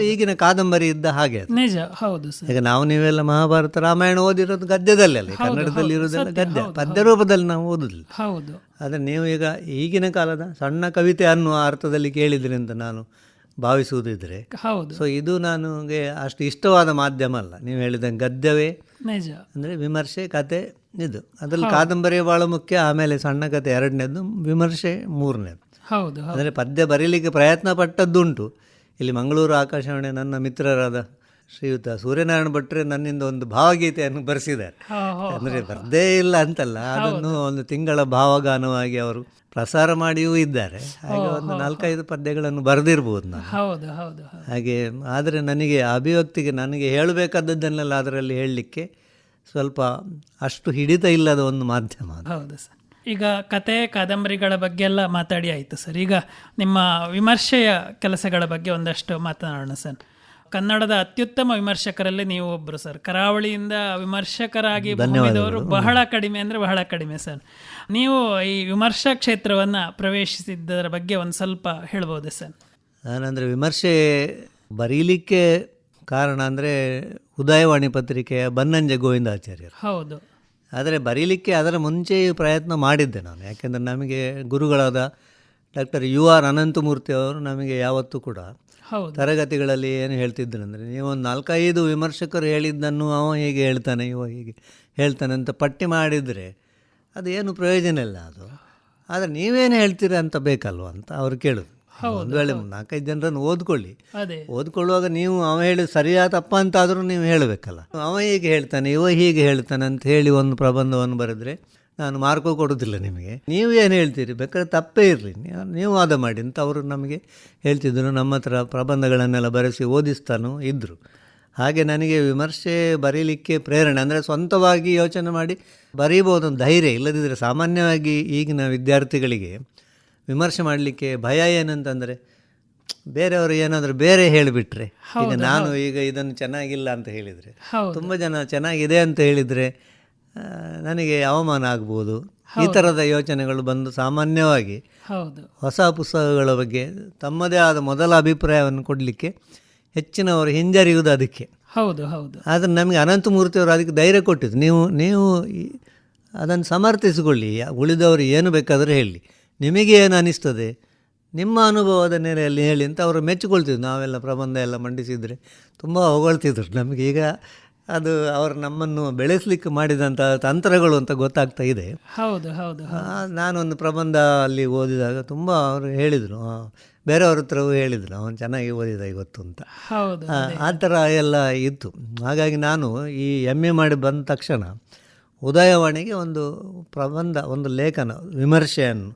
ಈಗಿನ ಕಾದಂಬರಿ ಇದ್ದ ಹಾಗೆ ಅದು. ನಿಜ ಹೌದು ಈಗ ನಾವು ನೀವೆಲ್ಲ ಮಹಾಭಾರತ ರಾಮಾಯಣ ಓದಿರೋದು ಗದ್ಯದಲ್ಲೇ ಅಲ್ಲ ಕನ್ನಡದಲ್ಲಿ ಇರೋದೆಲ್ಲ ಗದ್ಯ. ಪದ್ಯ ರೂಪದಲ್ಲಿ ನಾವು ಓದುದಿಲ್ಲ. ಹೌದು. ಆದರೆ ನೀವು ಈಗ ಈಗಿನ ಕಾಲದ ಸಣ್ಣ ಕವಿತೆ ಅನ್ನುವ ಅರ್ಥದಲ್ಲಿ ಕೇಳಿದ್ರಿ ಅಂತ ನಾನು ಭಾವಿಸುವುದಿದ್ರೆ. ಹೌದು. ಸೊ ಇದು ನನಗೆ ಅಷ್ಟು ಇಷ್ಟವಾದ ಮಾಧ್ಯಮ ಅಲ್ಲ. ನೀವು ಹೇಳಿದಂಗೆ ಗದ್ಯವೇ ನಿಜ. ಅಂದರೆ ವಿಮರ್ಶೆ ಕತೆ ಇದು. ಅದರಲ್ಲಿ ಕಾದಂಬರಿ ಭಾಳ ಮುಖ್ಯ ಆಮೇಲೆ ಸಣ್ಣ ಕತೆ ಎರಡನೇದು ವಿಮರ್ಶೆ ಮೂರನೇದು ಹೌದು ಅಂದರೆ ಪದ್ಯ ಬರೀಲಿಕ್ಕೆ ಪ್ರಯತ್ನ ಪಟ್ಟದ್ದುಂಟು. ಇಲ್ಲಿ ಮಂಗಳೂರು ಆಕಾಶವಾಣಿ ನನ್ನ ಮಿತ್ರರಾದ ಶ್ರೀಯುತ ಸೂರ್ಯನಾರಾಯಣ ಭಟ್ರೆ ನನ್ನಿಂದ ಒಂದು ಭಾವಗೀತೆಯನ್ನು ಬರೆಸಿದ್ದಾರೆ. ಅಂದರೆ ಬರ್ದೇ ಇಲ್ಲ ಅಂತಲ್ಲ ಅದನ್ನು ಒಂದು ತಿಂಗಳ ಭಾವಗಾನವಾಗಿ ಅವರು ಪ್ರಸಾರ ಮಾಡಿಯೂ ಇದ್ದಾರೆ. ಹಾಗೆ ಒಂದು ನಾಲ್ಕೈದು ಪದ್ಯಗಳನ್ನು ಬರೆದಿರ್ಬೋದು ನಾನು. ಹೌದು ಹೌದು ಹಾಗೆ ಆದರೆ ನನಗೆ ಅಭಿವ್ಯಕ್ತಿಗೆ ನನಗೆ ಹೇಳಬೇಕಾದದ್ದನ್ನೆಲ್ಲ ಅದರಲ್ಲಿ ಹೇಳಲಿಕ್ಕೆ ಸ್ವಲ್ಪ ಅಷ್ಟು ಹಿಡಿತ ಇಲ್ಲದ ಒಂದು ಮಾಧ್ಯಮ ಅದು. ಹೌದು ಸರ್. ಈಗ ಕತೆ ಕಾದಂಬರಿಗಳ ಬಗ್ಗೆ ಎಲ್ಲ ಮಾತಾಡಿ ಆಯಿತು ಸರ್. ಈಗ ನಿಮ್ಮ ವಿಮರ್ಶೆಯ ಕೆಲಸಗಳ ಬಗ್ಗೆ ಒಂದಷ್ಟು ಮಾತನಾಡೋಣ ಸರ್. ಕನ್ನಡದ ಅತ್ಯುತ್ತಮ ವಿಮರ್ಶಕರಲ್ಲಿ ನೀವು ಒಬ್ಬರು ಸರ್. ಕರಾವಳಿಯಿಂದ ವಿಮರ್ಶಕರಾಗಿ ಬಂದಿದವರು ಬಹಳ ಕಡಿಮೆ ಅಂದರೆ ಬಹಳ ಕಡಿಮೆ ಸರ್. ನೀವು ಈ ವಿಮರ್ಶಾ ಕ್ಷೇತ್ರವನ್ನು ಪ್ರವೇಶಿಸಿದ್ದರ ಬಗ್ಗೆ ಒಂದು ಸ್ವಲ್ಪ ಹೇಳ್ಬೋದು ಸರ್? ನಾನಂದರೆ ವಿಮರ್ಶೆ ಬರೀಲಿಕ್ಕೆ ಕಾರಣ ಅಂದರೆ ಉದಯವಾಣಿ ಪತ್ರಿಕೆಯ ಬನ್ನಂಜೆ ಗೋವಿಂದಾಚಾರ್ಯರು. ಹೌದು. ಆದರೆ ಬರೀಲಿಕ್ಕೆ ಅದರ ಮುಂಚೆ ಪ್ರಯತ್ನ ಮಾಡಿದ್ದೆ ನಾನು. ಯಾಕೆಂದರೆ ನಮಗೆ ಗುರುಗಳಾದ ಡಾಕ್ಟರ್ ಯು ಆರ್ ಅನಂತಮೂರ್ತಿ ಅವರು ನಮಗೆ ಯಾವತ್ತೂ ಕೂಡ ತರಗತಿಗಳಲ್ಲಿ ಏನು ಹೇಳ್ತಿದ್ರು ಅಂದರೆ ನೀವು ಒಂದು ನಾಲ್ಕೈದು ವಿಮರ್ಶಕರು ಹೇಳಿದ್ದನ್ನು ಅವ ಹೀಗೆ ಹೇಳ್ತಾನೆ ಇವ ಹೀಗೆ ಹೇಳ್ತಾನೆ ಅಂತ ಪಟ್ಟಿ ಮಾಡಿದರೆ ಅದು ಏನು ಪ್ರಯೋಜನ ಇಲ್ಲ ಅದು. ಆದರೆ ನೀವೇನು ಹೇಳ್ತೀರ ಅಂತ ಬೇಕಲ್ವ ಅಂತ ಅವ್ರು ಕೇಳೋದು. ಒಂದು ವೇಳೆ ನಾಲ್ಕೈದು ಜನರನ್ನು ಓದ್ಕೊಳ್ಳಿ. ಅದೇ. ಓದ್ಕೊಳ್ಳುವಾಗ ನೀವು ಅವ ಹೇಳಿ ಸರಿಯಾದ ತಪ್ಪ ಅಂತಾದರೂ ನೀವು ಹೇಳಬೇಕಲ್ಲ. ಅವ ಹೀಗೆ ಹೇಳ್ತಾನೆ ಇವ ಹೀಗೆ ಹೇಳ್ತಾನೆ ಅಂತ ಹೇಳಿ ಒಂದು ಪ್ರಬಂಧವನ್ನು ಬರೆದ್ರೆ ನಾನು ಮಾರ್ಕು ಕೊಡೋದಿಲ್ಲ ನಿಮಗೆ. ನೀವು ಏನು ಹೇಳ್ತೀರಿ? ಬೇಕಾದ್ರೆ ತಪ್ಪೇ ಇರಲಿ. ನೀವು ವಾದ ಮಾಡಿ ಅಂತ ಅವರು ನಮಗೆ ಹೇಳ್ತಿದ್ರು. ನಮ್ಮ ಹತ್ರ ಪ್ರಬಂಧಗಳನ್ನೆಲ್ಲ ಬರೆಸಿ ಓದಿಸ್ತಾನೂ ಇದ್ದರು ಹಾಗೆ ನನಗೆ ವಿಮರ್ಶೆ ಬರೀಲಿಕ್ಕೆ ಪ್ರೇರಣೆ ಅಂದರೆ ಸ್ವಂತವಾಗಿ ಯೋಚನೆ ಮಾಡಿ ಬರೀಬೋದು ಧೈರ್ಯ ಇಲ್ಲದಿದ್ದರೆ ಸಾಮಾನ್ಯವಾಗಿ ಈಗಿನ ವಿದ್ಯಾರ್ಥಿಗಳಿಗೆ ವಿಮರ್ಶೆ ಮಾಡಲಿಕ್ಕೆ ಭಯ ಏನಂತಂದರೆ ಬೇರೆಯವರು ಏನಾದರೂ ಬೇರೆ ಹೇಳಿಬಿಟ್ರೆ ಈಗ ನಾನು ಈಗ ಇದನ್ನು ಚೆನ್ನಾಗಿಲ್ಲ ಅಂತ ಹೇಳಿದರೆ ತುಂಬ ಜನ ಚೆನ್ನಾಗಿದೆ ಅಂತ ಹೇಳಿದರೆ ನನಗೆ ಅವಮಾನ ಆಗ್ಬೋದು. ಈ ಥರದ ಯೋಚನೆಗಳು ಬಂದು ಸಾಮಾನ್ಯವಾಗಿ ಹೊಸ ಪುಸ್ತಕಗಳ ಬಗ್ಗೆ ತಮ್ಮದೇ ಆದ ಮೊದಲ ಅಭಿಪ್ರಾಯವನ್ನು ಕೊಡಲಿಕ್ಕೆ ಹೆಚ್ಚಿನವರು ಹಿಂಜರಿಯುವುದು ಅದಕ್ಕೆ. ಹೌದು ಹೌದು. ಆದರೆ ನಮಗೆ ಅನಂತಮೂರ್ತಿಯವರು ಅದಕ್ಕೆ ಧೈರ್ಯ ಕೊಟ್ಟಿದ್ದು. ನೀವು ನೀವು ಅದನ್ನು ಸಮರ್ಥಿಸಿಕೊಳ್ಳಿ. ಉಳಿದವರು ಏನು ಬೇಕಾದರೂ ಹೇಳಿ. ನಿಮಗೆ ಏನು ಅನಿಸ್ತದೆ? ನಿಮ್ಮ ಅನುಭವದ ನೆಲೆಯಲ್ಲಿ ಹೇಳಿ ಅಂತ ಅವರು ಮೆಚ್ಚಿಕೊಳ್ತಿದ್ರು. ನಾವೆಲ್ಲ ಪ್ರಬಂಧ ಎಲ್ಲ ಮಂಡಿಸಿದರೆ ತುಂಬ ಹೊಗಳ್ತಿದ್ರು. ನಮಗೆ ಈಗ ಅದು ಅವರು ನಮ್ಮನ್ನು ಬೆಳೆಸಲಿಕ್ಕೆ ಮಾಡಿದಂಥ ತಂತ್ರಗಳು ಅಂತ ಗೊತ್ತಾಗ್ತಾ ಇದೆ. ಹೌದು ಹೌದು ನಾನೊಂದು ಪ್ರಬಂಧ ಅಲ್ಲಿ ಓದಿದಾಗ ತುಂಬ ಅವರು ಹೇಳಿದರು. ಬೇರೆಯವ್ರ ಹತ್ರವೂ ಹೇಳಿದ್ರು ಅವನು ಚೆನ್ನಾಗಿ ಓದಿದ ಇವತ್ತು ಅಂತ. ಹೌದು ಆ, ಥರ ಎಲ್ಲ ಇತ್ತು. ಹಾಗಾಗಿ ನಾನು ಈ ಎಂ ಎ ಮಾಡಿ ಬಂದ ತಕ್ಷಣ ಉದಯವಾಣಿಗೆ ಒಂದು ಪ್ರಬಂಧ ಒಂದು ಲೇಖನ ವಿಮರ್ಶೆಯನ್ನು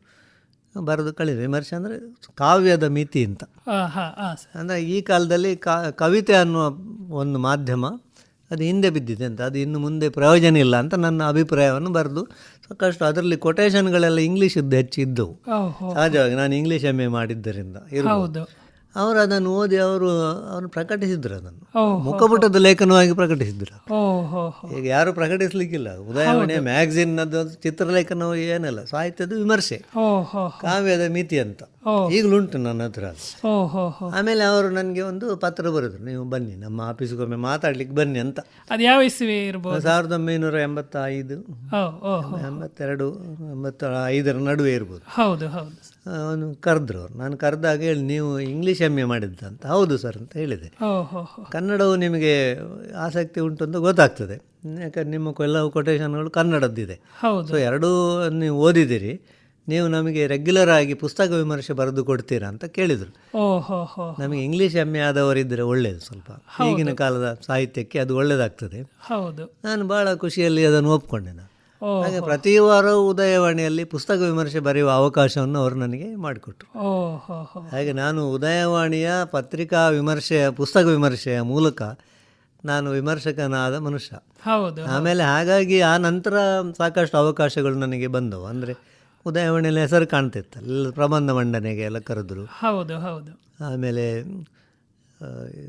ಬರೆದು ಕಳಿ ವಿಮರ್ಶೆ ಅಂದರೆ ಕಾವ್ಯದ ಮಿತಿ ಅಂತ. ಅಂದರೆ ಈ ಕಾಲದಲ್ಲಿ ಕವಿತೆ ಅನ್ನುವ ಒಂದು ಮಾಧ್ಯಮ ಅದು ಹಿಂದೆ ಬಿದ್ದಿದೆ ಅಂತ ಅದು ಇನ್ನು ಮುಂದೆ ಪ್ರಯೋಜನ ಇಲ್ಲ ಅಂತ ನನ್ನ ಅಭಿಪ್ರಾಯವನ್ನು ಬರೆದು ಸಾಕಷ್ಟು ಅದರಲ್ಲಿ ಕೊಟೇಶನ್ಗಳೆಲ್ಲ ಇಂಗ್ಲೀಷದ್ದು ಹೆಚ್ಚಿದ್ದವು. ಹೆಚ್ಚು ಇದ್ದವು ಓಹೋ. ಸಹಜವಾಗಿ ನಾನು ಇಂಗ್ಲೀಷ್ ಎಂ ಎ ಮಾಡಿದ್ದರಿಂದ ಅವರು ಅದನ್ನು ಓದಿ ಅವರು ಅವರು ಪ್ರಕಟಿಸಿದ್ರು ಅದನ್ನು. ಮುಖಪುಟದ ಲೇಖನವಾಗಿ ಪ್ರಕಟಿಸಿದ್ರು. ಈಗ ಯಾರು ಪ್ರಕಟಿಸಲಿಕ್ಕಿಲ್ಲ. ಉದಯವಾಣಿ ಮ್ಯಾಗಝಿನ್ನದ್ದು ಚಿತ್ರಲೇಖನ ಏನಲ್ಲ ಸಾಹಿತ್ಯದ ವಿಮರ್ಶೆ. ಕಾವ್ಯದ ಮಿತಿ ಅಂತ. ಈಗಲುಂಟು ನನ್ನ ಹತ್ರ ಆಮೇಲೆ ಅವರು ನನಗೆ ಒಂದು ಪತ್ರ ಬರೆದ್ರು ನೀವು ಬನ್ನಿ ನಮ್ಮ ಆಫೀಸ್ಗೊಮ್ಮೆ ಮಾತಾಡ್ಲಿಕ್ಕೆ ಬನ್ನಿ ಅಂತ. ಅದು ಯಾವ ಇಸ್ವಿ ಇರ್ಬೋದು? ಸಾವಿರದ ಒಂಬೈನೂರ ಎಂಬತ್ತೈದು ಎಂಬತ್ತೆರಡು ಎಂಬತ್ತ ಐದರ ನಡುವೆ ಇರ್ಬೋದು. ಹೌದು ಹೌದು. ಅವನು ಕರೆದ್ರು. ಅವ್ರು ನಾನು ಕರೆದಾಗ ಹೇಳಿ ನೀವು ಇಂಗ್ಲೀಷ್ ಎಂ ಎ ಮಾಡಿದ್ದಂತ ಹೌದು ಸರ್ ಅಂತ ಹೇಳಿದೆ. ಕನ್ನಡವು ನಿಮಗೆ ಆಸಕ್ತಿ ಉಂಟು ಅಂತ ಗೊತ್ತಾಗ್ತದೆ. ಯಾಕಂದ್ರೆ ನಿಮ್ಮ ಎಲ್ಲವು ಕೊಟೇಶನ್ಗಳು ಕನ್ನಡದ್ದಿದೆ. ಸೊ ಎರಡೂ ನೀವು ಓದಿದ್ದೀರಿ ನೀವು ನಮಗೆ ರೆಗ್ಯುಲರ್ ಆಗಿ ಪುಸ್ತಕ ವಿಮರ್ಶೆ ಬರೆದು ಕೊಡ್ತೀರಾ ಅಂತ ಕೇಳಿದರು. ನಮಗೆ ಇಂಗ್ಲೀಷ್ ಎಂ ಎ ಆದವರಿದ್ದರೆ ಒಳ್ಳೆಯದು ಸ್ವಲ್ಪ. ಈಗಿನ ಕಾಲದ ಸಾಹಿತ್ಯಕ್ಕೆ ಅದು ಒಳ್ಳೆಯದಾಗ್ತದೆ ಹೌದು. ನಾನು ಭಾಳ ಖುಷಿಯಲ್ಲಿ ಅದನ್ನು ಒಪ್ಕೊಂಡೆ ನಾನು. ಹಾಗೆ ಪ್ರತಿ ವಾರ ಉದಯವಾಣಿಯಲ್ಲಿ ಪುಸ್ತಕ ವಿಮರ್ಶೆ ಬರೆಯುವ ಅವಕಾಶವನ್ನು ಅವರು ನನಗೆ ಮಾಡಿಕೊಟ್ರು. ಹಾಗೆ ನಾನು ಉದಯವಾಣಿಯ ಪತ್ರಿಕಾ ವಿಮರ್ಶೆಯ ಪುಸ್ತಕ ವಿಮರ್ಶೆಯ ಮೂಲಕ ನಾನು ವಿಮರ್ಶಕನಾದ ಮನುಷ್ಯ. ಹೌದು ಆಮೇಲೆ ಹಾಗಾಗಿ ಆ ನಂತರ ಸಾಕಷ್ಟು ಅವಕಾಶಗಳು ನನಗೆ ಬಂದವು. ಅಂದರೆ ಉದಯವಾಣಿಯಲ್ಲಿ ಹೆಸರು ಕಾಣ್ತಿತ್ತು. ಎಲ್ಲ ಪ್ರಬಂಧ ಮಂಡನೆಗೆ ಎಲ್ಲ ಕರೆದ್ರು. ಹೌದು ಹೌದು. ಆಮೇಲೆ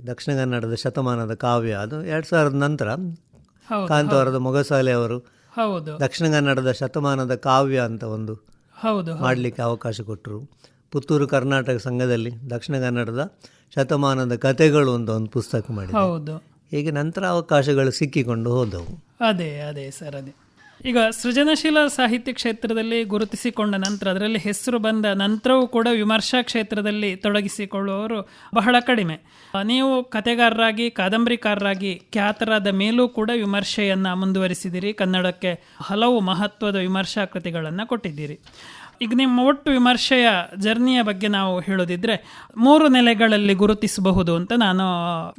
ದಕ್ಷಿಣ ಕನ್ನಡದ ಶತಮಾನದ ಕಾವ್ಯ ಅದು ಎರಡು ಸಾವಿರದ ನಂತರ ಕಾಂತವರದ ಮೊಗಸಾಲೆ ಅವರು ಹೌದು. ದಕ್ಷಿಣ ಕನ್ನಡದ ಶತಮಾನದ ಕಾವ್ಯ ಅಂತ ಒಂದು ಹೌದು ಮಾಡಲಿಕ್ಕೆ ಅವಕಾಶ ಕೊಟ್ಟರು. ಪುತ್ತೂರು ಕರ್ನಾಟಕ ಸಂಘದಲ್ಲಿ ದಕ್ಷಿಣ ಕನ್ನಡದ ಶತಮಾನದ ಕಥೆಗಳು ಅಂತ ಒಂದು ಪುಸ್ತಕ ಮಾಡಿ ಹೌದು. ಹೀಗೆ ನಂತರ ಅವಕಾಶಗಳು ಸಿಕ್ಕಿಕೊಂಡು ಹೋದವು. ಅದೇ ಅದೇ ಸರ್ ಅದೇ. ಈಗ ಸೃಜನಶೀಲ ಸಾಹಿತ್ಯ ಕ್ಷೇತ್ರದಲ್ಲಿ ಗುರುತಿಸಿಕೊಂಡ ನಂತರ ಅದರಲ್ಲಿ ಹೆಸರು ಬಂದ ನಂತರವೂ ಕೂಡ ವಿಮರ್ಶಾ ಕ್ಷೇತ್ರದಲ್ಲಿ ತೊಡಗಿಸಿಕೊಳ್ಳುವವರು ಬಹಳ ಕಡಿಮೆ. ನೀವು ಕತೆಗಾರರಾಗಿ ಕಾದಂಬರಿಕಾರರಾಗಿ ಖ್ಯಾತರಾದ ಮೇಲೂ ಕೂಡ ವಿಮರ್ಶೆಯನ್ನು ಮುಂದುವರಿಸಿದಿರಿ. ಕನ್ನಡಕ್ಕೆ ಹಲವು ಮಹತ್ವದ ವಿಮರ್ಶಾ ಕೃತಿಗಳನ್ನು ಕೊಟ್ಟಿದ್ದೀರಿ. ಈಗ ನಿಮ್ಮ ಒಟ್ಟು ವಿಮರ್ಶೆಯ ಜರ್ನಿಯ ಬಗ್ಗೆ ನಾವು ಹೇಳೋದಿದ್ರೆ ಮೂರು ನೆಲೆಗಳಲ್ಲಿ ಗುರುತಿಸಬಹುದು ಅಂತ ನಾನು